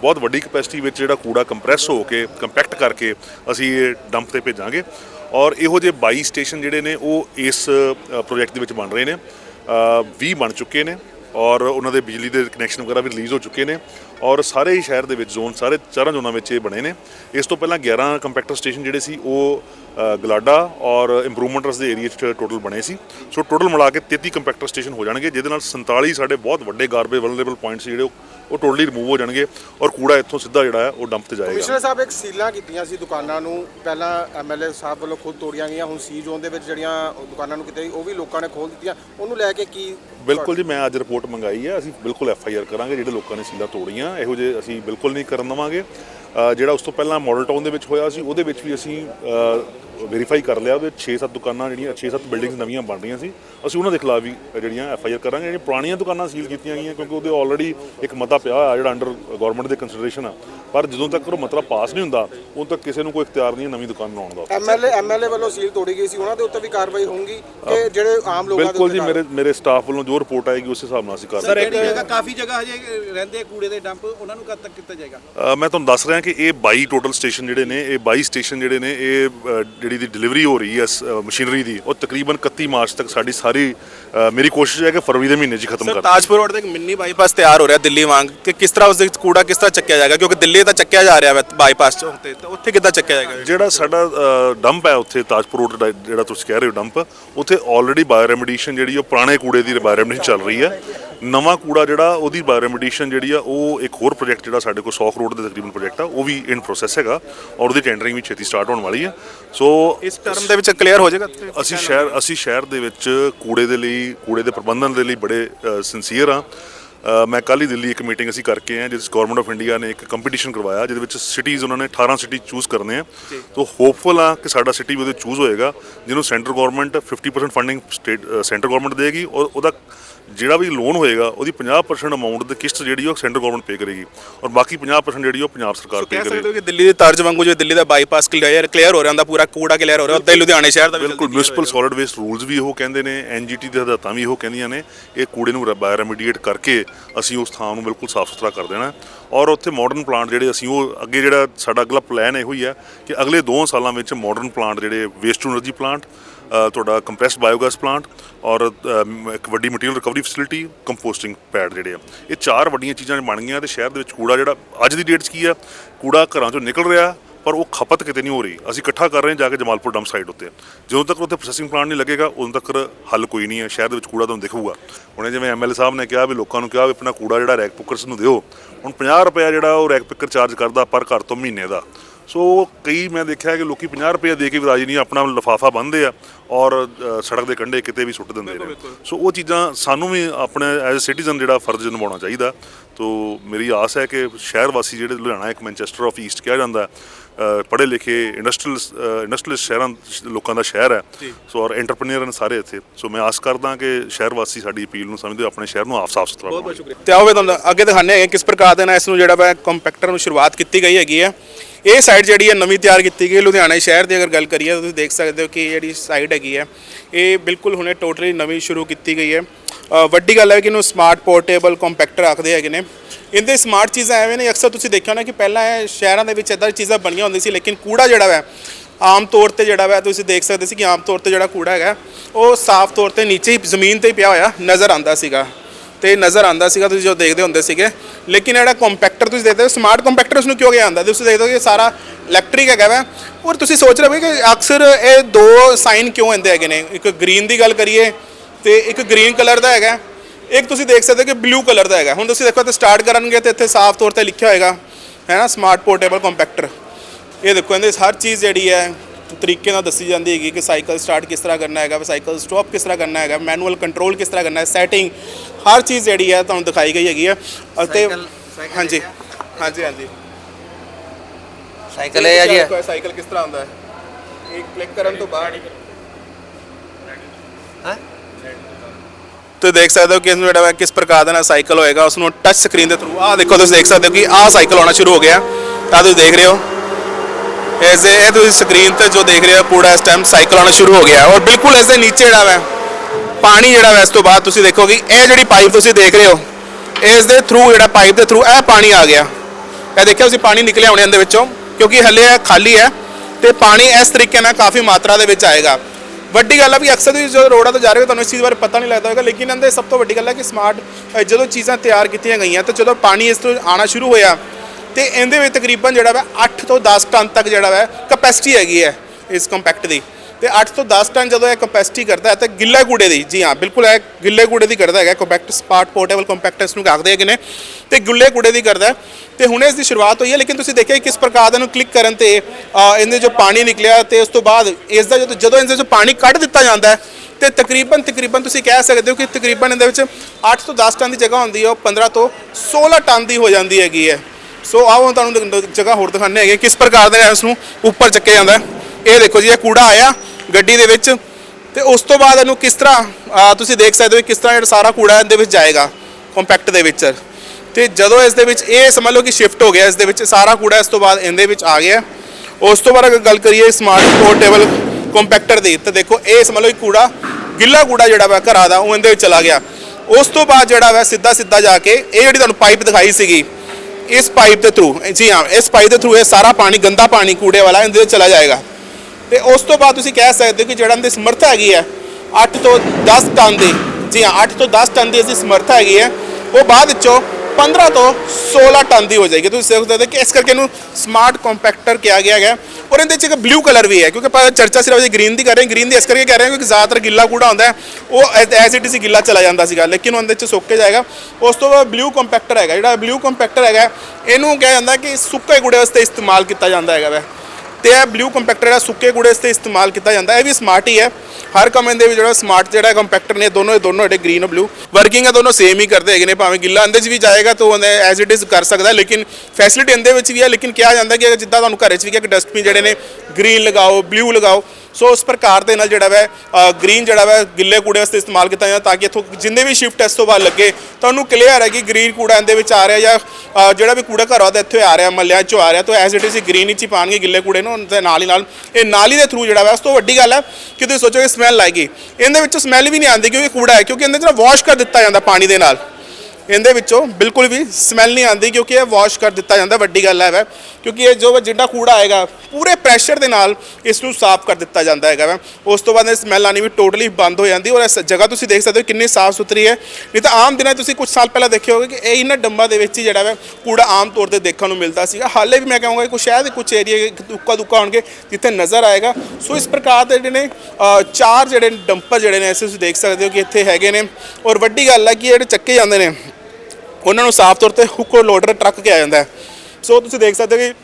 ਬਹੁਤ ਵੱਡੀ ਕਪੈਸਿਟੀ ਵਿੱਚ ਜਿਹੜਾ ਕੂੜਾ ਕੰਪਰੈਸ ਹੋ ਕੇ ਕੰਪੈਕਟ ਕਰਕੇ ਅਸੀਂ ਇਹ ਡੰਪ ਤੇ ਭੇਜਾਂਗੇ। ਔਰ ਇਹੋ ਜਿਹੇ 22 ਸਟੇਸ਼ਨ ਜਿਹੜੇ ਨੇ ਉਹ ਇਸ ਪ੍ਰੋਜੈਕਟ ਦੇ ਵਿੱਚ ਬਣ ਰਹੇ ਨੇ। ਅ, 20 ਬਣ ਚੁੱਕੇ ਨੇ। ਔਰ ਉਹਨਾਂ ਦੇ ਬਿਜਲੀ ਦੇ ਕਨੈਕਸ਼ਨ ਵਗੈਰਾ ਵੀ ਰਿਲੀਜ਼ ਹੋ ਚੁੱਕੇ ਨੇ। ਔਰ ਸਾਰੇ ਹੀ ਸ਼ਹਿਰ ਦੇ ਵਿੱਚ ਜ਼ੋਨ, ਸਾਰੇ ਚਾਰਾਂ ਜ਼ੋਨਾਂ ਵਿੱਚ ਇਹ ਬਣੇ ਨੇ। ਇਸ ਤੋਂ ਪਹਿਲਾਂ 11 ਕੰਪੈਕਟਰ ਸਟੇਸ਼ਨ ਜਿਹੜੇ ਸੀ, ਉਹ ਗਲਾਡਾ ਔਰ ਇੰਪਰੂਵਮੈਂਟਸ ਦੇ ਏਰੀਆ 'ਚ ਟੋਟਲ ਬਣੇ ਸੀ। ਸੋ ਟੋਟਲ ਮਿਲਾ ਕੇ 33 ਕੰਪੈਕਟਰ ਸਟੇਸ਼ਨ ਹੋ ਜਾਣਗੇ, ਜਿਹਦੇ ਨਾਲ 47 ਸਾਡੇ ਬਹੁਤ ਵੱਡੇ ਗਾਰਬੇਜ ਵਲਨਰੇਬਲ ਪੁਆਇੰਟਸ ਜਿਹੜੇ, ਉਹ ਉਹ ਟੋਟਲੀ ਰਿਮੂਵ ਹੋ ਜਾਣਗੇ ਔਰ ਕੂੜਾ ਇੱਥੋਂ ਸਿੱਧਾ ਜਿਹੜਾ ਹੈ, ਉਹ ਡੰਪ ਤੇ ਜਾਏਗਾ। ਕਮਿਸ਼ਨਰ ਸਾਹਿਬ, ਇੱਕ ਸੀਲਾਂ ਕੀਤੀਆਂ ਸੀ ਦੁਕਾਨਾਂ ਨੂੰ। ਪਹਿਲਾਂ ਐਮਐਲਏ ਸਾਹਿਬ ਵੱਲੋਂ ਖੁਦ ਤੋੜੀਆਂ ਗਈਆਂ, ਹੁਣ ਸੀ ਜ਼ੋਨ ਦੇ ਵਿੱਚ ਜਿਹੜੀਆਂ ਦੁਕਾਨਾਂ ਨੂੰ ਕਿਤੇ ਉਹ ਵੀ ਲੋਕਾਂ ਨੇ ਖੋਲ ਦਿੱਤੀਆਂ। ਉਹਨੂੰ ਲੈ ਕੇ ਕੀ ਬਿਲਕੁਲ ਜੀ, ਮੈਂ ਅੱਜ ਰਿਪੋਰਟ ਮੰਗਾਈ ਹੈ। ਅਸੀਂ ਬਿਲਕੁਲ ਐਫ ਆਈ ਆਰ ਕਰਾਂਗੇ, ਜਿਹੜੇ ਲੋਕਾਂ ਨੇ ਸੀਲਾਂ ਤੋੜੀਆਂ, ਇਹੋ ਜਿਹੇ ਅਸੀਂ ਬਿਲਕੁਲ ਨਹੀਂ ਕਰਨ ਦੇਵਾਂਗੇ। ਜਿਹੜਾ ਉਸ ਤੋਂ ਪਹਿਲਾਂ ਮਾਡਲ ਟਾਊਨ ਦੇ ਵਿੱਚ ਹੋਇਆ ਸੀ, ਉਹਦੇ ਵਿੱਚ ਵੀ ਅਸੀਂ ਵੈਰੀਫਾਈ ਕਰ ਲਿਆ ਉਹਦੇ 6-7 ਦੁਕਾਨਾਂ ਜਿਹੜੀਆਂ 6-7 ਬਿਲਡਿੰਗਸ ਨਵੀਆਂ ਬਣ ਰਹੀਆਂ ਸੀ। ਅਸੀਂ ਉਹਨਾਂ ਦੇ ਖਿਲਾਫ ਵੀ ਜਿਹੜੀਆਂ ਐਫ ਆਈ ਆਰ ਕਰਾਂਗੇ ਜਿਹੜੀਆਂ ਪੁਰਾਣੀਆਂ ਦੁਕਾਨਾਂ ਸੀਲ ਕੀਤੀਆਂ ਗਈਆਂ ਕਿਉਂਕਿ ਉਹਦੇ ਆਲਰੇਡੀ ਇੱਕ ਮਤਾ ਪਿਆ ਹੋਇਆ ਜਿਹੜਾ ਅੰਡਰ ਗਵਰਨਮੈਂਟ ਦੇ ਕੰਸੀਡਰੇਸ਼ਨ ਆ। ਪਰ ਜਦੋਂ ਤੱਕ ਉਹ ਮਤਲਬ ਪਾਸ ਨਹੀਂ ਹੁੰਦਾ ਉਦੋਂ ਤੱਕ ਕਿਸੇ ਨੂੰ ਕੋਈ ਇਖਤਿਆਰ ਨਹੀਂ ਨਵੀਂ ਦੁਕਾਨ ਬਣਾਉਣ ਦਾ। ਐਮਐਲਏ ਐਮਐਲਏ ਵੱਲੋਂ ਸੀਲ ਤੋੜੀ ਗਈ ਸੀ ਉਹਨਾਂ ਦੇ ਉੱਤੇ ਵੀ ਕਾਰਵਾਈ ਹੋਊਗੀ ਕਿ ਜਿਹੜੇ ਆਮ ਲੋਕਾਂ ਦੇ ਬਿਲਕੁਲ ਜੀ ਮੇਰੇ ਮੇਰੇ ਸਟਾਫ ਵੱਲੋਂ ਜੋ ਰਿਪੋਰਟ ਆਏਗੀ ਉਸ ਹਿਸਾਬ ਨਾਲ ਅਸੀਂ ਕਰ ਸਰ ਇੱਕ ਜਗ੍ਹਾ ਕਾਫੀ ਜਗ੍ਹਾ ਹਜੇ ਰਹਿੰਦੇ ਕੂੜੇ ਦੇ ਡੰਪ ਉਹਨਾਂ ਨੂੰ ਕਦ ਤੱਕ ਕੀਤਾ ਜਾਏਗਾ? ਮੈਂ ਤੁਹਾਨੂੰ ਦੱਸ ਰਿਹਾ ਕਿ ਇਹ 22 ਟੋਟਲ ਸਟੇਸ਼ਨ ਜਿਹੜੇ ਨੇ ਇਹ 22 ਸਟੇਸ਼ਨ ਜਿਹੜੇ ਨੇ ਇਹ ਜਿਹੜੀ ਦੀ ਡਿਲੀਵਰੀ ਹੋ ਰਹੀ ਹੈ ਮਸ਼ੀਨਰੀ ਦੀ ਉਹ ਤਕਰੀਬਨ 31 ਮਾਰਚ ਤੱਕ ਸਾਡੀ ਸਾਰੀ ਮੇਰੀ ਕੋਸ਼ਿਸ਼ ਹੈ ਕਿ ਫਰਵਰੀ ਦੇ ਮਹੀਨੇ 'ਚ ਖਤਮ ਸਰ ਕਰ ਤਾਜਪੁਰ ਰੋਡ ਤੇ ਇੱਕ ਮਿੰਨੀ ਬਾਈਪਾਸ ਤਿਆਰ ਹੋ ਰਿਹਾ ਦਿੱਲੀ ਵਾਂਗ ਕਿ ਕਿਸ ਤਰ੍ਹਾਂ ਉਸ ਦੇ ਕੂੜਾ ਕਿਸ ਤਰ੍ਹਾਂ ਚੱਕਿਆ ਜਾਏਗਾ? ਕਿਉਂਕਿ ਦਿੱਲੀ ਤਾਂ ਚੱਕਿਆ ਜਾ ਰਿਹਾ ਹੈ ਬਾਈਪਾਸ ਚੌਂਕ ਤੇ ਤਾਂ ਉੱਥੇ ਕਿੱਦਾਂ ਚੱਕਿਆ ਜਾਏਗਾ? ਜਿਹੜਾ ਸਾਡਾ ਡੰਪ ਹੈ ਉੱਥੇ ਤਾਜਪੁਰ ਰੋਡ ਦਾ ਜਿਹੜਾ ਤੁਸੀਂ ਕਹਿ ਰਹੇ ਹੋ ਡੰਪ ਉੱਥੇ ਆਲਰੇਡੀ ਬਾਇਓਰੈਮਡੀਸ਼ਨ ਜਿਹੜੀ ਉਹ ਪੁਰਾਣੇ ਕੂੜੇ ਦੀ ਬਾਇਓਰੈਮਡੀਸ਼ਨ ਚੱਲ ਰਹੀ ਹੈ। ਨਵਾਂ ਕੂੜਾ ਜਿਹੜਾ ਉਹਦੀ ਬਾਇਓਰੈਮਡੀਸ਼ਨ ਜਿਹੜੀ ਆ ਉਹ ਇੱਕ ਹੋਰ ਪ੍ਰੋਜੈਕਟ ਜਿਹੜਾ ਸਾਡੇ ਕੋਲ 100 ਕਰੋੜ ਦੇ ਤਕਰੀਬਨ ਪ੍ਰੋਜੈਕਟ ਆ ਉਹ ਵੀ ਇਨ ਪ੍ਰੋਸੈਸ ਹੈਗਾ ਔਰ ਉਹਦੀ ਟੈਂਡਰਿੰਗ ਵੀ ਛੇਤੀ ਸਟਾਰਟ ਹੋਣ ਵਾਲੀ ਹੈ ਸੋ ਇਸ ਟਰਮ ਦੇ ਵਿੱਚ ਕਲੀਅਰ ਹੋ ਜਾਏਗਾ? ਅਸੀਂ ਸ਼ਹਿਰ ਅਸੀਂ ਸ਼ਹਿਰ ਦੇ ਵਿੱਚ ਕੂੜੇ ਦੇ ਲਈ ਕੂੜੇ ਦੇ ਪ੍ਰਬੰਧਨ ਦੇ ਲਈ ਬੜੇ ਸਿੰਸੀਅਰ ਆ। ਮੈਂ ਕੱਲ੍ਹ ਹੀ ਦਿੱਲੀ ਇੱਕ ਮੀਟਿੰਗ ਅਸੀਂ ਕਰਕੇ ਆਏ ਜਿਸ ਗਵਰਨਮੈਂਟ ਆਫ ਇੰਡੀਆ ਨੇ ਇੱਕ ਕੰਪੀਟੀਸ਼ਨ ਕਰਵਾਇਆ ਜਿਹਦੇ ਵਿੱਚ ਸਿਟੀਜ਼ ਉਹਨਾਂ ਨੇ 18 ਸਿਟੀ ਚੂਜ਼ ਕਰਨੇ ਆ। ਤੋਂ ਹੋਪਫੁਲ ਆ ਕਿ ਸਾਡਾ ਸਿਟੀ ਵੀ ਉਹਦੇ ਚੂਜ਼ ਹੋਏਗਾ ਜਿਹਨੂੰ centre government 50% funding state centre government ਦੇਗੀ ਔਰ ਉਹਦਾ ਜਿਹੜਾ ਵੀ ਲੋਨ ਹੋਏਗਾ ਉਹਦੀ 50% ਅਮਾਉਂਟ ਦੀ ਕਿਸ਼ਤ ਜਿਹੜੀ ਉਹ ਸੈਂਟਰ ਗਵਰਨਮੈਂਟ ਪੇ ਕਰੇਗੀ ਔਰ ਬਾਕੀ 50% ਜਿਹੜੀ ਉਹ ਪੰਜਾਬ ਸਰਕਾਰ ਪੇ ਕਹਿ ਸਕਦੇ ਕਰੇਗੀ। ਹੋ ਕਿ ਦਿੱਲੀ ਦੇ ਤਰਜ਼ ਵਾਂਗੂ ਜਿਵੇਂ ਦਿੱਲੀ ਦਾ ਬਾਈਪਾਸ ਕਲੀਅਰ ਕਲੀਅਰ ਹੋ ਰਿਹਾ ਹੁੰਦਾ ਪੂਰਾ ਕੂੜਾ ਕਲੀਅਰ ਹੋ ਰਿਹਾ ਉੱਦਾਂ ਹੀ ਲੁਧਿਆਣੇ ਸ਼ਹਿਰ ਦਾ ਬਿਲਕੁਲ ਮਿਊਨਿਸਪਲ ਸੋਲਿਡ ਵੇਸਟ ਰੂਲਸ ਵੀ ਉਹ ਕਹਿੰਦੇ ਨੇ ਐਨਜੀਟੀ ਦੇ ਹਦਾਇਤਾਂ ਵੀ ਉਹ ਕਹਿੰਦੀਆਂ ਨੇ ਇਹ ਕੂੜੇ ਨੂੰ ਬਾਇਓ ਰੈਮੀਡੀਏਟ ਕਰਕੇ ਅਸੀਂ ਉਸ ਥਾਂ ਨੂੰ ਬਿਲਕੁਲ ਸਾਫ਼ ਸੁਥਰਾ ਕਰ ਦੇਣਾ ਔਰ ਉੱਥੇ ਮਾਡਰਨ ਪਲਾਂਟ ਜਿਹੜੇ ਅਸੀਂ ਉਹ ਅੱਗੇ ਜਿਹੜਾ ਸਾਡਾ ਅਗਲਾ ਪਲਾਨ ਇਹੋ ਹੀ ਹੈ ਕਿ ਅਗਲੇ 2 ਸਾਲਾਂ ਵਿੱਚ ਮਾਡਰਨ ਪਲਾਂਟ ਜਿਹੜੇ ਵੇਸਟ ਐਨਰਜੀ ਪਲਾਂਟ ਤੁਹਾਡਾ ਕੰਪਰੈਸਡ ਬਾਇਓਗੈਸ ਪਲਾਂਟ ਔਰ ਇੱਕ ਵੱਡੀ material recovery facility composting pad ਜਿਹੜੇ ਆ। ਇਹ ਚਾਰ ਵੱਡੀਆਂ ਚੀਜ਼ਾਂ ਬਣ ਗਈਆਂ ਤੇ ਸ਼ਹਿਰ ਦੇ ਵਿੱਚ ਕੂੜਾ ਜਿਹੜਾ ਅੱਜ ਦੀ ਡੇਟ 'ਚ ਕੀ ਆ ਕੂੜਾ ਘਰਾਂ ਚੋਂ ਨਿਕਲ ਰਿਹਾ ਪਰ ਉਹ ਖਪਤ ਕਿਤੇ ਨਹੀਂ ਹੋ ਰਹੀ। ਅਸੀਂ ਇਕੱਠਾ ਕਰ ਰਹੇ ਹਾਂ ਜਾ ਕੇ ਜਮਾਲਪੁਰ ਡੰਪ ਸਾਈਡ ਉੱਤੇ। ਜਦੋਂ ਤੱਕ ਉੱਥੇ ਪ੍ਰੋਸੈਸਿੰਗ ਪਲਾਂਟ ਨਹੀਂ ਲੱਗੇਗਾ ਉਦੋਂ ਤੱਕ ਹੱਲ ਕੋਈ ਨਹੀਂ ਹੈ। ਸ਼ਹਿਰ ਦੇ ਵਿੱਚ ਕੂੜਾ ਤੁਹਾਨੂੰ ਦਿਖੂਗਾ। ਹੁਣ ਇਹ ਜਿਵੇਂ ਐਮਐਲਏ ਸਾਹਿਬ ਨੇ ਕਿਹਾ ਵੀ ਲੋਕਾਂ ਨੂੰ ਕਿਹਾ ਵੀ ਆਪਣਾ ਕੂੜਾ ਜਿਹੜਾ ਰੈਕ ਪੁੱਕਰਸ ਨੂੰ ਦਿਓ। ਹੁਣ 50 ਰੁਪਏ ਜਿਹੜਾ ਉਹ ਰੈਕ ਪਿੱਕਰ ਚਾਰਜ ਕਰਦਾ ਪਰ ਘਰ ਤੋਂ ਮਹੀਨੇ ਦਾ। ਸੋ ਕਈ ਮੈਂ ਦੇਖਿਆ ਕਿ ਲੋਕੀ 50 ਰੁਪਏ ਦੇ ਕੇ ਵੀ ਰਾਜੀ ਨਹੀਂ ਆਪਣਾ ਲਿਫਾਫਾ ਬੰਨ੍ਹਦੇ ਆ ਔਰ ਸੜਕ ਦੇ ਕੰਢੇ ਕਿਤੇ ਵੀ ਸੁੱਟ ਦਿੰਦੇ ਨੇ। ਸੋ ਉਹ ਚੀਜ਼ਾਂ ਸਾਨੂੰ ਵੀ ਆਪਣੇ ਐਜ਼ ਅ ਸਿਟੀਜ਼ਨ ਜਿਹੜਾ ਫਰਜ਼ ਨਿਭਾਉਣਾ ਚਾਹੀਦਾ। ਤੋ ਮੇਰੀ ਆਸ ਹੈ ਕਿ ਸ਼ਹਿਰ ਵਾਸੀ ਜਿਹੜੇ ਲੁਧਿਆਣਾ ਇੱਕ ਮੈਨਚੈਸਟਰ ਆਫ ਈਸਟ ਕਿਹਾ ਜਾਂਦਾ ਪੜ੍ਹੇ ਲਿਖੇ ਇੰਡਸਟਰੀਅਲ ਇੰਡਸਟਰੀਅਲਿਸਟ ਸ਼ਹਿਰਾਂ ਲੋਕਾਂ ਦਾ ਸ਼ਹਿਰ ਹੈ। ਸੋ ਔਰ ਐਂਟਰਪ੍ਰੀਨਰ ਨੇ ਸਾਰੇ ਇੱਥੇ। ਸੋ ਮੈਂ ਆਸ ਕਰਦਾ ਕਿ ਸ਼ਹਿਰ ਵਾਸੀ ਸਾਡੀ ਅਪੀਲ ਨੂੰ ਸਮਝਦੇ ਆਪਣੇ ਸ਼ਹਿਰ ਨੂੰ ਆਪ ਸਾਫ਼ ਸੁਥਰਾ ਬਣਾਉਣ। ਤੇ ਆਓ ਵੀ ਤੁਹਾਨੂੰ ਅੱਗੇ ਦਿਖਾਣੇ ਹੈਗੇ ਕਿਸ ਪ੍ਰਕਾਰ ਦੇ ਨਾਲ ਇਸ ਨੂੰ ਜਿਹੜਾ ਵਾ ਕੰਪੈਕਟਰ ਨੂੰ ਸ਼ੁਰੂਆਤ ਕੀਤੀ ਗਈ ਹੈਗੀ ਹੈ ਇਹ ਸਾਈਡ ਜਿਹੜੀ ਹੈ ਨਵੀਂ ਤਿਆਰ ਕੀਤੀ ਗਈ ਹੈ। ਲੁਧਿਆਣਾ ਸ਼ਹਿਰ ਦੀ। ਅਗਰ ਗੱਲ ਕਰੀਏ ਤਾਂ ਤੁਸੀਂ ਦੇਖ ਸਕਦੇ ਹੋ ਕਿ ਜਿਹੜੀ ਸਾਈਡ ਹੈਗੀ ਹੈ ਇਹ ਬਿਲਕੁਲ ਹੁਣੇ ਟੋਟਲੀ ਨਵੀਂ ਸ਼ੁਰੂ ਕੀਤੀ ਗਈ ਹੈ। ਵੱਡੀ ਗੱਲ ਹੈ ਕਿ ਇਹਨੂੰ ਸਮਾਰਟ ਪੋਰਟੇਬਲ ਕੰਪੈਕਟਰ ਆਖਦੇ ਹੈਗੇ ਨੇ। ਇਹਦੇ ਸਮਾਰਟ ਚੀਜ਼ਾਂ ਐਵੇਂ ਨੇ, ਅਕਸਰ ਤੁਸੀਂ ਦੇਖਿਆ ਹੋਣਾ ਕਿ ਪਹਿਲਾਂ ਇਹ ਸ਼ਹਿਰਾਂ ਦੇ ਵਿੱਚ ਇਦਾਂ ਦੀ ਚੀਜ਼ਾਂ ਬਣੀਆਂ ਹੁੰਦੀਆਂ ਸੀ, ਲੇਕਿਨ ਕੂੜਾ ਜਿਹੜਾ ਵਾ, ਆਮ ਤੌਰ ਤੇ ਜਿਹੜਾ ਵਾ, ਤੁਸੀਂ ਦੇਖ ਸਕਦੇ ਸੀ ਕਿ ਆਮ ਤੌਰ ਤੇ ਜਿਹੜਾ ਕੂੜਾ ਹੈਗਾ, ਉਹ ਸਾਫ਼ ਤੌਰ ਤੇ ਨੀਚੇ ਹੀ ਜ਼ਮੀਨ ਤੇ ਹੀ ਪਿਆ ਹੋਇਆ ਨਜ਼ਰ ਆਉਂਦਾ ਸੀਗਾ। ਤੇ ਨਜ਼ਰ ਆਉਂਦਾ ਸੀਗਾ, ਤੁਸੀਂ ਜੋ ਦੇਖਦੇ ਹੁੰਦੇ ਸੀਗੇ। ਲੇਕਿਨ ਜਿਹੜਾ ਕੰਪੈਕਟਰ ਤੁਸੀਂ ਦੇਖਦੇ ਹੋ ਸਮਾਰਟ ਕੰਪੈਕਟਰ ਉਸ ਨੂੰ ਕਿਉਂ ਗਿਆ ਆਂਦਾ ਤੁਸੀਂ ਦੇਖਦੇ ਹੋ ਕਿ ਸਾਰਾ ਇਲੈਕਟ੍ਰਿਕ ਹੈਗਾ ਵਾ। ਔਰ ਤੁਸੀਂ ਸੋਚ ਰਹੇ ਹੋ ਕਿ ਅਕਸਰ ਇਹ ਦੋ ਸਾਈਨ ਕਿਉਂ ਆਂਦੇ ਹੈਗੇ ਨੇ? ਇੱਕ ਗ੍ਰੀਨ ਦੀ ਗੱਲ ਕਰੀਏ ਤੇ ਇੱਕ ਗ੍ਰੀਨ ਕਲਰ ਦਾ ਹੈਗਾ। ਇੱਕ ਤੁਸੀਂ ਦੇਖ ਸਕਦੇ ਹੋ ਕਿ ਬਲੂ ਕਲਰ ਦਾ ਹੈਗਾ। ਹੁਣ ਤੁਸੀਂ ਦੇਖੋ ਤੇ ਸਟਾਰਟ ਕਰਨਗੇ ਤੇ ਇੱਥੇ ਸਾਫ਼ ਤੌਰ ਤੇ ਲਿਖਿਆ ਹੋਏਗਾ ਹੈ ਨਾ ਸਮਾਰਟ ਪੋਰਟੇਬਲ ਕੰਪੈਕਟਰ ਇਹ ਦੇਖੋ ਇਹਦੇ ਹਰ ਚੀਜ਼ ਜਿਹੜੀ ਹੈ ਤਰੀਕੇ ਨਾਲ ਦੱਸੀ ਜਾਂਦੀ ਹੈਗੀ ਕਿ ਸਾਈਕਲ ਸਟਾਰਟ ਕਿਸ ਤਰ੍ਹਾਂ ਕਰਨਾ ਹੈਗਾ ਸਾਈਕਲ ਸਟਾਪ ਕਿਸ ਤਰ੍ਹਾਂ ਕਰਨਾ ਹੈਗਾ ਮੈਨੂਅਲ ਕੰਟਰੋਲ ਕਿਸ ਤਰ੍ਹਾਂ ਕਰਨਾ ਹੈ ਸੈਟਿੰਗ ਹਰ ਚੀਜ਼ ਜਿਹੜੀ ਹੈ ਤੁਹਾਨੂੰ ਦਿਖਾਈ ਗਈ ਹੈਗੀ ਹੈ। ਅਤੇ ਹਾਂਜੀ ਹਾਂਜੀ ਹਾਂਜੀ। ਸਾਈਕਲ ਹੈ ਜੀ। ਸਾਈਕਲ ਕਿਸ ਤਰ੍ਹਾਂ ਹੁੰਦਾ ਹੈ। ਇੱਕ ਕਲਿੱਕ ਕਰਨ ਤੋਂ ਬਾਅਦ ਹਾਂ? ਤੁਸੀਂ ਦੇਖ ਸਕਦੇ ਹੋ ਕਿ ਇਸ ਨੂੰ ਜਿਹੜਾ ਵਾ ਕਿਸ ਪ੍ਰਕਾਰ ਦਾ ਨਾਲ ਸਾਈਕਲ ਹੋਏਗਾ ਉਸ ਨੂੰ ਟੱਚ ਸਕਰੀਨ ਦੇ ਥਰੂ ਆਹ ਦੇਖੋ, ਤੁਸੀਂ ਦੇਖ ਸਕਦੇ ਹੋ ਕਿ ਆਹ ਸਾਈਕਲ ਆਉਣਾ ਸ਼ੁਰੂ ਹੋ ਗਿਆ। ਤਾਂ ਤੁਸੀਂ ਦੇਖ ਰਹੇ ਹੋ। ਇਸ ਦੇ ਇਹ ਤੁਸੀਂ ਸਕਰੀਨ ਤੇ ਜੋ ਦੇਖ ਰਹੇ ਹੋ, ਪੂਰਾ ਇਸ ਟਾਈਮ ਸਾਈਕਲ ਆਉਣਾ ਸ਼ੁਰੂ ਹੋ ਗਿਆ। ਔਰ ਬਿਲਕੁਲ ਇਸ ਦੇ ਨੀਚੇ ਜਿਹੜਾ ਵਾ, ਪਾਣੀ ਜਿਹੜਾ ਵਾ, ਇਸ ਤੋਂ ਬਾਅਦ ਤੁਸੀਂ ਦੇਖੋਗੇ ਇਹ ਜਿਹੜੀ ਪਾਈਪ ਤੁਸੀਂ ਦੇਖ ਰਹੇ ਹੋ, ਇਸ ਦੇ ਥਰੂ ਜਿਹੜਾ ਪਾਈਪ ਦੇ ਥਰੂ ਇਹ ਪਾਣੀ ਆ ਗਿਆ। ਇਹ ਦੇਖਿਆ ਤੁਸੀਂ ਪਾਣੀ ਨਿਕਲਿਆ ਹੋਣੇ ਇਹਦੇ ਵਿੱਚੋਂ, ਕਿਉਂਕਿ ਹਲੇ ਇਹ ਖਾਲੀ ਹੈ ਤੇ ਪਾਣੀ ਇਸ ਤਰੀਕੇ ਨਾਲ ਕਾਫੀ ਮਾਤਰਾ ਦੇ ਵਿੱਚ ਆਏਗਾ। ਵੱਡੀ ਗੱਲ ਆ ਵੀ ਅਕਸਰ ਤੁਸੀਂ ਜਦੋਂ ਰੋਡਾਂ ਤੋਂ ਜਾ ਰਹੇ ਹੋ ਤੁਹਾਨੂੰ ਇਸ ਚੀਜ਼ ਬਾਰੇ ਪਤਾ ਨਹੀਂ ਲੱਗਦਾ ਹੋਵੇਗਾ ਲੇਕਿਨ ਇਹਦੇ ਸਭ ਤੋਂ ਵੱਡੀ ਗੱਲ ਹੈ ਕਿ ਸਮਾਰਟ ਜਦੋਂ ਚੀਜ਼ਾਂ ਤਿਆਰ ਕੀਤੀਆਂ ਗਈਆਂ ਤਾਂ ਜਦੋਂ ਪਾਣੀ ਇਸ ਤੋਂ ਆਣਾ ਸ਼ੁਰੂ ਹੋਇਆ, ਤੇ ਇਹਦੇ ਵਿੱਚ ਤਕਰੀਬਨ ਜਿਹੜਾ ਵਾ 8 ਤੋਂ 10 ਟਨ ਤੱਕ ਜਿਹੜਾ ਵਾ ਕਪੈਸਿਟੀ ਹੈਗੀ ਹੈ ਇਸ ਕੰਪੈਕਟ ਦੀ। ਤੇ 8 ਤੋਂ 10 ਟਨ ਜਦੋਂ ਇਹ ਕਪੈਸਿਟੀ ਕਰਦਾ ਹੈ ਤੇ ਗਿੱਲੇ ਕੂੜੇ ਦੀ, ਜੀ ਹਾਂ, ਬਿਲਕੁਲ ਇਹ ਗਿੱਲੇ ਕੂੜੇ ਦੀ ਕਰਦਾ ਹੈਗਾ ਕੰਪੈਕਟ ਸਪਾਟ ਪੋਰਟੇਬਲ ਕੰਪੈਕਟਸ ਨੂੰ ਆਖਦੇ ਹੈਗੇ ਨੇ ਤੇ ਗਿੱਲੇ ਕੂੜੇ ਦੀ ਕਰਦਾ ਹੈ। ਤੇ ਹੁਣੇ ਇਸ ਦੀ ਸ਼ੁਰੂਆਤ ਹੋਈ ਹੈ, ਲੇਕਿਨ ਤੁਸੀਂ ਦੇਖਿਆ ਕਿਸ ਪ੍ਰਕਾਰ ਦਾ ਨੂੰ ਕਲਿੱਕ ਕਰਨ ਤੇ ਇਹਦੇ ਜੋ ਪਾਣੀ ਨਿਕਲਿਆ ਤੇ ਉਸ ਤੋਂ ਬਾਅਦ ਇਸ ਦਾ ਜਦੋਂ ਜਦੋਂ ਇਹਦੇ ਚੋਂ ਪਾਣੀ ਕੱਢ ਦਿੱਤਾ ਜਾਂਦਾ ਹੈ, ਤੇ ਤਕਰੀਬਨ ਤਕਰੀਬਨ ਤੁਸੀਂ ਕਹਿ ਸਕਦੇ ਹੋ ਕਿ ਤਕਰੀਬਨ ਇਹਦੇ ਵਿੱਚ 8 ਤੋਂ 10 ਟਨ ਦੀ ਜਗ੍ਹਾ ਹੁੰਦੀ ਹੈ, ਉਹ 15 ਤੋਂ 16 ਟਨ ਦੀ ਹੋ ਜਾਂਦੀ ਹੈਗੀ ਹੈ ਸੋ ਆਓ ਤੁਹਾਨੂੰ ਜਗ੍ਹਾ ਹੋਰ ਦਿਖਾਣੇ ਹੈਗੇ ਕਿਸ ਪ੍ਰਕਾਰ ਦੇ ਨਾਲ ਇਸ ਨੂੰ ਉੱਪਰ ਚੱਕਿਆ ਜਾਂਦਾ ਇਹ ਦੇਖੋ ਜੀ, ਇਹ ਕੂੜਾ ਆਇਆ ਗੱਡੀ ਦੇ ਵਿੱਚ। ਤੇ ਉਸ ਤੋਂ ਬਾਅਦ ਇਹਨੂੰ ਕਿਸ ਤਰ੍ਹਾਂ ਤੁਸੀਂ ਦੇਖ ਸਕਦੇ ਹੋ ਕਿਸ ਤਰ੍ਹਾਂ ਜਿਹੜਾ ਸਾਰਾ ਕੂੜਾ ਇਹਦੇ ਵਿੱਚ ਜਾਏਗਾ ਕੰਪੈਕਟ ਦੇ ਵਿੱਚ। ਤੇ ਜਦੋਂ ਇਸ ਦੇ ਵਿੱਚ, ਇਹ ਸਮਝ ਲਓ ਕਿ ਸ਼ਿਫਟ ਹੋ ਗਿਆ, ਇਸ ਦੇ ਵਿੱਚ ਸਾਰਾ ਕੂੜਾ ਇਸ ਤੋਂ ਬਾਅਦ ਇਹਦੇ ਵਿੱਚ ਆ ਗਿਆ। ਉਸ ਤੋਂ ਬਾਅਦ ਅਗਰ ਗੱਲ ਕਰੀਏ ਸਮਾਰਟ ਪੋਰਟੇਬਲ ਕੰਪੈਕਟਰ ਦੀ, ਤਾਂ ਦੇਖੋ ਇਹ ਸਮਝ ਲਓ ਕਿ ਕੂੜਾ, ਗਿੱਲਾ ਕੂੜਾ ਜਿਹੜਾ ਵਾ ਘਰਾਂ ਦਾ, ਉਹ ਇਹਦੇ ਵਿੱਚ ਚਲਾ ਗਿਆ। ਉਸ ਤੋਂ ਬਾਅਦ ਜਿਹੜਾ ਵਾ ਸਿੱਧਾ ਸਿੱਧਾ ਜਾ ਕੇ ਇਹ ਜਿਹੜੀ ਤੁਹਾਨੂੰ ਪਾਈਪ ਦਿਖਾਈ ਸੀਗੀ, ਇਸ ਪਾਈਪ ਦੇ ਥਰੂ ਜੀ ਹਾਂ, ਇਸ ਪਾਈਪ ਦੇ ਥਰੂ ਇਹ ਸਾਰਾ ਪਾਣੀ, ਗੰਦਾ ਪਾਣੀ ਕੂੜੇ ਵਾਲਾ ਇਹਦੇ ਵਿੱਚ ਚਲਾ ਜਾਏਗਾ। ਤੇ ਉਸ ਤੋਂ ਬਾਅਦ ਤੁਸੀਂ ਕਹਿ ਸਕਦੇ ਹੋ ਕਿ ਜਿਹੜਾ ਦੀ ਸਮਰੱਥਾ ਹੈਗੀ ਹੈ 8 ਤੋਂ 10 ਟਨ ਦੀ, ਜੀ ਹਾਂ 8 ਤੋਂ 10 ਟਨ ਦੀ ਇਸਦੀ ਸਮਰੱਥਾ ਹੈਗੀ ਹੈ, ਉਹ ਬਾਅਦ ਵਿੱਚੋਂ 15 ਤੋਂ 16 ਟਨ ਦੀ ਹੋ ਜਾਏਗੀ। ਤੁਸੀਂ ਦੇਖ ਸਕਦੇ ਹੋ ਕਿ ਇਸ ਕਰਕੇ ਇਹਨੂੰ ਸਮਾਰਟ ਕੰਪੈਕਟਰ ਕਿਹਾ ਗਿਆ ਹੈ ਔਰ ਇਹਦੇ ਚ ਇੱਕ ਬਲੂ ਕਲਰ ਵੀ ਹੈ, ਕਿਉਂਕਿ ਆਪਾਂ ਚਰਚਾ ਸਿਰਫ ਜੀ ਗ੍ਰੀਨ ਦੀ ਕਰ ਰਹੇ ਹਾਂ। ਗ੍ਰੀਨ ਦੀ ਇਸ ਕਰਕੇ ਕਹਿ ਰਹੇ ਹਾਂ ਕਿਉਂਕਿ ਜ਼ਿਆਦਾਤਰ ਗਿੱਲਾ ਕੂੜਾ ਹੁੰਦਾ ਹੈ, ਉਹ ਐਜ਼ ਇਟ ਇਜ਼ ਗਿੱਲਾ ਚਲਾ ਜਾਂਦਾ ਸੀਗਾ, ਲੇਕਿਨ ਉਹਦੇ ਚ ਸੁੱਕ ਕੇ ਜਾਏਗਾ। ਉਸ ਤੋਂ ਬਾਅਦ ਬਲੂ ਕੰਪੈਕਟਰ ਹੈਗਾ, ਜਿਹੜਾ ਬਲੂ ਕੰਪੈਕਟਰ ਹੈਗਾ, ਇਹਨੂੰ ਕਿਹਾ ਜਾਂਦਾ ਕਿ ਸੁੱਕੇ ਕੂੜੇ ਵਾਸਤੇ ਇਸਤੇਮਾਲ ਕੀਤਾ ਜਾਂਦਾ ਹੈਗਾ ਵੈ। ਤੇ ਇਹ ਬਲੂ ਕੰਪੈਕਟਰ ਜਿਹੜਾ ਸੁੱਕੇ ਕੂੜੇ 'ਤੇ ਇਸਤੇਮਾਲ ਕੀਤਾ ਜਾਂਦਾ। ਇਹ ਵੀ ਸਮਾਰਟ ਹੀ ਹੈ। ਹਰ ਕੰਮ ਦੇ ਵਿੱਚ ਜਿਹੜਾ ਸਮਾਰਟ ਜਿਹੜਾ ਕੰਪੈਕਟਰ ਨੇ, ਦੋਨੋਂ ਇਹ ਦੋਨੋਂ ਜਿਹੜੇ ਗ੍ਰੀਨ ਔਰ ਬਲੂ ਵਰਕਿੰਗ ਹੈ ਦੋਨੋਂ ਸੇਮ ਹੀ ਕਰਦੇ ਹੈਗੇ ਨੇ। ਭਾਵੇਂ ਗਿੱਲਾ ਅੰਦਰ 'ਚ ਵੀ ਜਾਏਗਾ ਤਾਂ ਉਹਨੇ ਐਜ਼ ਇਟ ਇਜ਼ ਕਰ ਸਕਦਾ ਲੇਕਿਨ ਫੈਸਿਲਿਟੀ ਇਹਦੇ ਵਿੱਚ ਵੀ ਹੈ। ਲੇਕਿਨ ਕਿਹਾ ਜਾਂਦਾ ਕਿ ਅਗਰ ਜਿੱਦਾਂ ਤੁਹਾਨੂੰ ਘਰੇ 'ਚ ਵੀ ਕਿ ਡਸਟਬਿਨ ਜਿਹੜੇ ਨੇ ਗ੍ਰੀਨ ਲਗਾਓ ਬਲੂ ਲਗਾਓ ਸੋ ਉਸ ਪ੍ਰਕਾਰ ਦੇ ਨਾਲ ਜਿਹੜਾ ਵੈ ਗ੍ਰੀਨ ਜਿਹੜਾ ਵੈ, ਗਿੱਲੇ ਕੂੜੇ ਵਾਸਤੇ ਇਸਤੇਮਾਲ ਕੀਤਾ ਜਾਂਦਾ ਤਾਂ ਕਿ ਇੱਥੋਂ ਜਿੰਨੇ ਵੀ ਸ਼ਿਫਟ ਇਸ ਤੋਂ ਬਾਅਦ ਲੱਗੇ, ਤੁਹਾਨੂੰ ਕਲੀਅਰ ਹੈ ਕਿ ਗ੍ਰੀਨ ਕੂੜਾ ਇਹਦੇ ਵਿੱਚ ਆ ਰਿਹਾ ਜਾਂ ਜਿਹੜਾ ਵੀ ਕੂੜਾ ਘਰੋਂ ਦਾ ਇੱਥੇ ਆ ਰਿਹਾ, ਮੱਲਿਆਂ ਚੋਂ ਆ ਰਿਹਾ, ਤਾਂ ਐਜ਼ ਇਟ ਇਜ਼ ਗ੍ਰੀਨ ਵਿੱਚ ਹੀ ਪਾਣਗੇ ਗਿੱਲੇ ਕੂੜੇ ਨੂੰ ਤੇ ਨਾਲ ਹੀ ਨਾਲ, ਇਹ ਨਾਲੀ ਦੇ ਥਰੂ ਜਿਹੜਾ ਵੈ, ਉਸ ਤੋਂ ਵੱਡੀ ਗੱਲ ਹੈ ਕਿ ਤੁਸੀਂ ਸੋਚੋ ਕਿ ਸਮੈਲ ਆਏਗੀ। ਇਹਦੇ ਵਿੱਚ ਸਮੈਲ ਵੀ ਨਹੀਂ ਆਉਂਦੀ ਕਿਉਂਕਿ ਕੂੜਾ ਹੈ, ਕਿਉਂਕਿ ਇਹਦੇ ਵਿੱਚ ਵਾਸ਼ ਕਰ ਦਿੱਤਾ ਜਾਂਦਾ ਪਾਣੀ ਦੇ ਨਾਲ। ਇਹਦੇ ਵਿੱਚੋਂ ਬਿਲਕੁਲ ਵੀ ਸਮੈਲ ਨਹੀਂ ਆਉਂਦੀ ਕਿਉਂਕਿ ਇਹ ਵਾਸ਼ ਕਰ ਦਿੱਤਾ ਜਾਂਦਾ, ਵੱਡੀ ਗੱਲ ਹੈ ਵੈ। ਕਿਉਂਕਿ ਇਹ ਜੋ ਜਿੰਨਾ ਕੂੜਾ ਆਏਗਾ, ਪੂਰੇ ਪ੍ਰੈਸ਼ਰ ਦੇ ਨਾਲ ਇਸ ਨੂੰ ਸਾਫ਼ ਕਰ ਦਿੱਤਾ ਜਾਂਦਾ ਹੈਗਾ ਵੈ। ਉਸ ਤੋਂ ਬਾਅਦ ਇਹ ਸਮੈਲ ਆਣੀ ਵੀ ਟੋਟਲੀ ਬੰਦ ਹੋ ਜਾਂਦੀ ਔਰ ਇਸ ਜਗ੍ਹਾ ਤੁਸੀਂ ਦੇਖ ਸਕਦੇ ਹੋ ਕਿੰਨੀ ਸਾਫ਼ ਸੁਥਰੀ ਹੈ। ਨਹੀਂ ਤਾਂ ਆਮ ਦਿਨਾਂ 'ਚ ਤੁਸੀਂ ਕੁਝ ਸਾਲ ਪਹਿਲਾਂ ਦੇਖਿਆ ਹੋਵੇ ਕਿ ਇਹ ਇਹਨਾਂ ਡੰਬਾਂ ਦੇ ਵਿੱਚ ਹੀ ਜਿਹੜਾ ਵੈ, ਕੂੜਾ ਆਮ ਤੌਰ ਤੇ ਦੇਖਣ ਨੂੰ ਮਿਲਦਾ ਸੀਗਾ। ਹਾਲੇ ਵੀ ਮੈਂ ਕਹਾਂਗਾ ਕਿ ਕੁਝ ਸ਼ਾਇਦ ਕੁਝ ਏਰੀਆ ਦੁੱਕਾ ਦੁੱਕਾ ਹੋਣਗੇ ਜਿੱਥੇ ਨਜ਼ਰ ਆਏਗਾ। ਸੋ ਇਸ ਪ੍ਰਕਾਰ ਦੇ ਜਿਹੜੇ ਨੇ ਚਾਰ ਜਿਹੜੇ ਡੰਪਰ ਜਿਹੜੇ ਨੇ ਐਸੇ ਤੁਸੀਂ ਦੇਖ ਸਕਦੇ ਹੋ ਕਿ ਇੱਥੇ ਹੈਗੇ ਨੇ। ਔਰ ਵੱਡੀ ਗੱਲ ਹੈ ਕਿ ਇਹ ਜਿਹੜੇ ਚੱਕੇ ਜਾਂਦੇ ਨੇ ਉਹਨਾਂ ਨੂੰ ਸਾਫ਼ ਤੌਰ ਤੇ ਹੁੱਕ ਲੋਡਰ ਟਰੱਕ ਕਿਹਾ ਜਾਂਦਾ ਹੈ। ਸੋ ਤੁਸੀਂ ਦੇਖ ਸਕਦੇ ਹੋ ਕਿ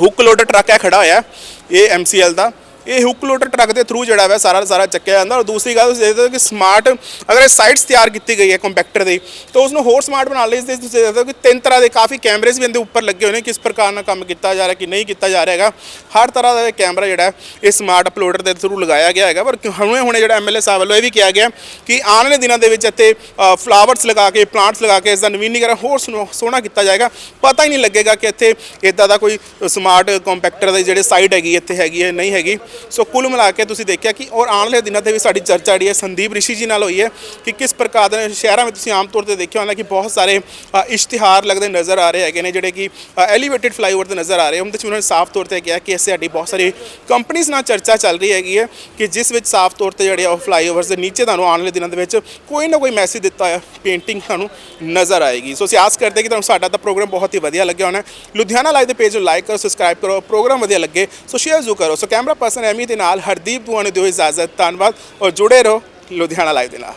ਹੁੱਕ ਲੋਡਰ ਟਰੱਕ ਹੈ ਖੜਾ ਹੋਇਆ ਇਹ MCL ਦਾ। ਇਹ ਹੁੱਕ ਲੋਡਰ ਟਰੱਕ ਦੇ ਥਰੂ ਜਿਹੜਾ ਵਾ ਸਾਰਾ ਸਾਰਾ ਚੱਕਿਆ ਜਾਂਦਾ। ਔਰ ਦੂਸਰੀ ਗੱਲ ਤੁਸੀਂ ਦੇਖਦੇ ਹੋ ਕਿ ਸਮਾਰਟ ਅਗਰ ਇਹ ਸਾਈਟਸ ਤਿਆਰ ਕੀਤੀ ਗਈ ਹੈ ਕੰਪੈਕਟਰ ਦੀ, ਤਾਂ ਉਸ ਨੂੰ ਹੋਰ ਸਮਾਰਟ ਬਣਾਉਣ ਲਈ ਤੁਸੀਂ ਦੇਖਦੇ ਹੋ ਕਿ ਤਿੰਨ ਤਰ੍ਹਾਂ ਦੇ ਕਾਫੀ ਕੈਮਰੇਜ਼ ਵੀ ਇਹਦੇ ਉੱਪਰ ਲੱਗੇ ਹੋਏ ਨੇ ਕਿਸ ਪ੍ਰਕਾਰ ਨਾਲ ਕੰਮ ਕੀਤਾ ਜਾ ਰਿਹਾ ਕਿ ਨਹੀਂ ਕੀਤਾ ਜਾ ਰਿਹਾ ਹੈਗਾ। ਹਰ ਤਰ੍ਹਾਂ ਦਾ ਇਹ ਕੈਮਰਾ ਜਿਹੜਾ ਇਹ ਸਮਾਰਟ ਅਪਲੋਡਰ ਦੇ ਥਰੂ ਲਗਾਇਆ ਗਿਆ ਹੈਗਾ। ਪਰ ਹੁਣੇ ਹੁਣੇ ਜਿਹੜਾ ਐਮਐਲਏ ਸਾਹਿਬ ਵੱਲੋਂ ਇਹ ਵੀ ਕਿਹਾ ਗਿਆ ਕਿ ਆਉਣ ਵਾਲੇ ਦਿਨਾਂ ਦੇ ਵਿੱਚ ਇੱਥੇ ਫਲਾਵਰਸ ਲਗਾ ਕੇ ਪਲਾਂਟਸ ਲਗਾ ਕੇ ਇਸ ਦਾ ਨਵੀਨੀਕਰਨ ਹੋਰ ਸੋਹਣਾ- ਸੋਹਣਾ ਕੀਤਾ ਜਾਏਗਾ। ਪਤਾ ਹੀ ਨਹੀਂ ਲੱਗੇਗਾ ਕਿ ਇੱਥੇ ਇਦਾਂ ਦਾ ਕੋਈ ਸਮਾਰਟ ਕੰਪੈਕਟਰ ਦੇ ਜਿਹੜੇ ਸਾਈਟ ਹੈਗੀ, ਇੱਥੇ ਹੈਗੀ ਹੈ ਨਹੀਂ ਹੈਗੀ। ਸੋ ਕੁੱਲ ਮਿਲਾ ਕੇ ਤੁਸੀਂ ਦੇਖਿਆ ਕਿ ਔਰ ਆਉਣ ਵਾਲੇ ਦਿਨਾਂ ਤੇ ਵੀ ਸਾਡੀ ਚਰਚਾ ਜਿਹੜੀ ਹੈ ਸੰਦੀਪ ਰਿਸ਼ੀ ਜੀ ਨਾਲ ਹੋਈ ਹੈ ਕਿ ਕਿਸ ਪ੍ਰਕਾਰ ਦੇ ਸ਼ਹਿਰਾਂ ਵਿੱਚ ਤੁਸੀਂ ਆਮ ਤੌਰ ਤੇ ਦੇਖਿਆ ਹੋਣਾ ਕਿ ਬਹੁਤ ਸਾਰੇ ਇਸ਼ਤਿਹਾਰ ਲੱਗਦੇ ਨਜ਼ਰ ਆ ਰਹੇ ਹੈਗੇ ਨੇ ਜਿਹੜੇ ਕਿ ਐਲੀਵੇਟਿਡ ਫਲਾਈਓਵਰ ਤੇ ਨਜ਼ਰ ਆ ਰਹੇ। ਉਹਦੇ 'ਚ ਉਹਨਾਂ ਨੇ ਸਾਫ਼ ਤੌਰ ਤੇ ਕਿਹਾ ਕਿ ਅਸੀਂ ਸਾਡੀ ਬਹੁਤ ਸਾਰੀ ਕੰਪਨੀਆਂ ਨਾਲ ਚਰਚਾ ਚੱਲ ਰਹੀ ਹੈਗੀ ਹੈ ਕਿ ਜਿਸ ਵਿੱਚ ਸਾਫ਼ ਤੌਰ ਤੇ ਜਿਹੜੇ ਉਹ ਫਲਾਈਓਵਰਸ ਦੇ ਨੀਚੇ ਤੁਹਾਨੂੰ ਆਉਣ ਵਾਲੇ ਦਿਨਾਂ ਦੇ ਵਿੱਚ ਕੋਈ ਨਾ ਕੋਈ ਮੈਸੇਜ ਦਿੱਤਾ ਹੋਇਆ ਪੇਂਟਿੰਗ ਤੁਹਾਨੂੰ ਨਜ਼ਰ ਆਏਗੀ। ਸੋ ਅਸੀਂ ਆਸ ਕਰਦੇ ਕਿ ਤੁਹਾਨੂੰ ਸਾਡਾ ਤਾਂ ਪ੍ਰੋਗਰਾਮ ਬਹੁਤ ਹੀ ਵਧੀਆ ਲੱਗਿਆ ਹੋਣਾ। ਲੁਧਿਆਣਾ ਲਾਈਵ ਦੇ ਪੇਜ ਨੂੰ ਲਾਈਕ ਕਰੋ ਸਬਸਕ੍ਰਾਈਬ ਕਰੋ ਪ੍ਰੋਗਰਾਮ ਵਧੀਆ ਲੱਗੇ ਸੋ ਸ਼ੇਅਰ ਜ਼ਰੂਰ ਕਰੋ। ਸੋ ਕੈਮਰਾ ਪਰਸਨ ਐਮੀ ਦੇ ਨਾਲ ਹਰਦੀਪ ਦੁਆ ਨੂੰ ਦਿਓ ਇਜਾਜ਼ਤ। ਧੰਨਵਾਦ ਔਰ ਜੁੜੇ ਰਹੋ ਲੁਧਿਆਣਾ ਲਾਈਵ ਦੇ ਨਾਲ।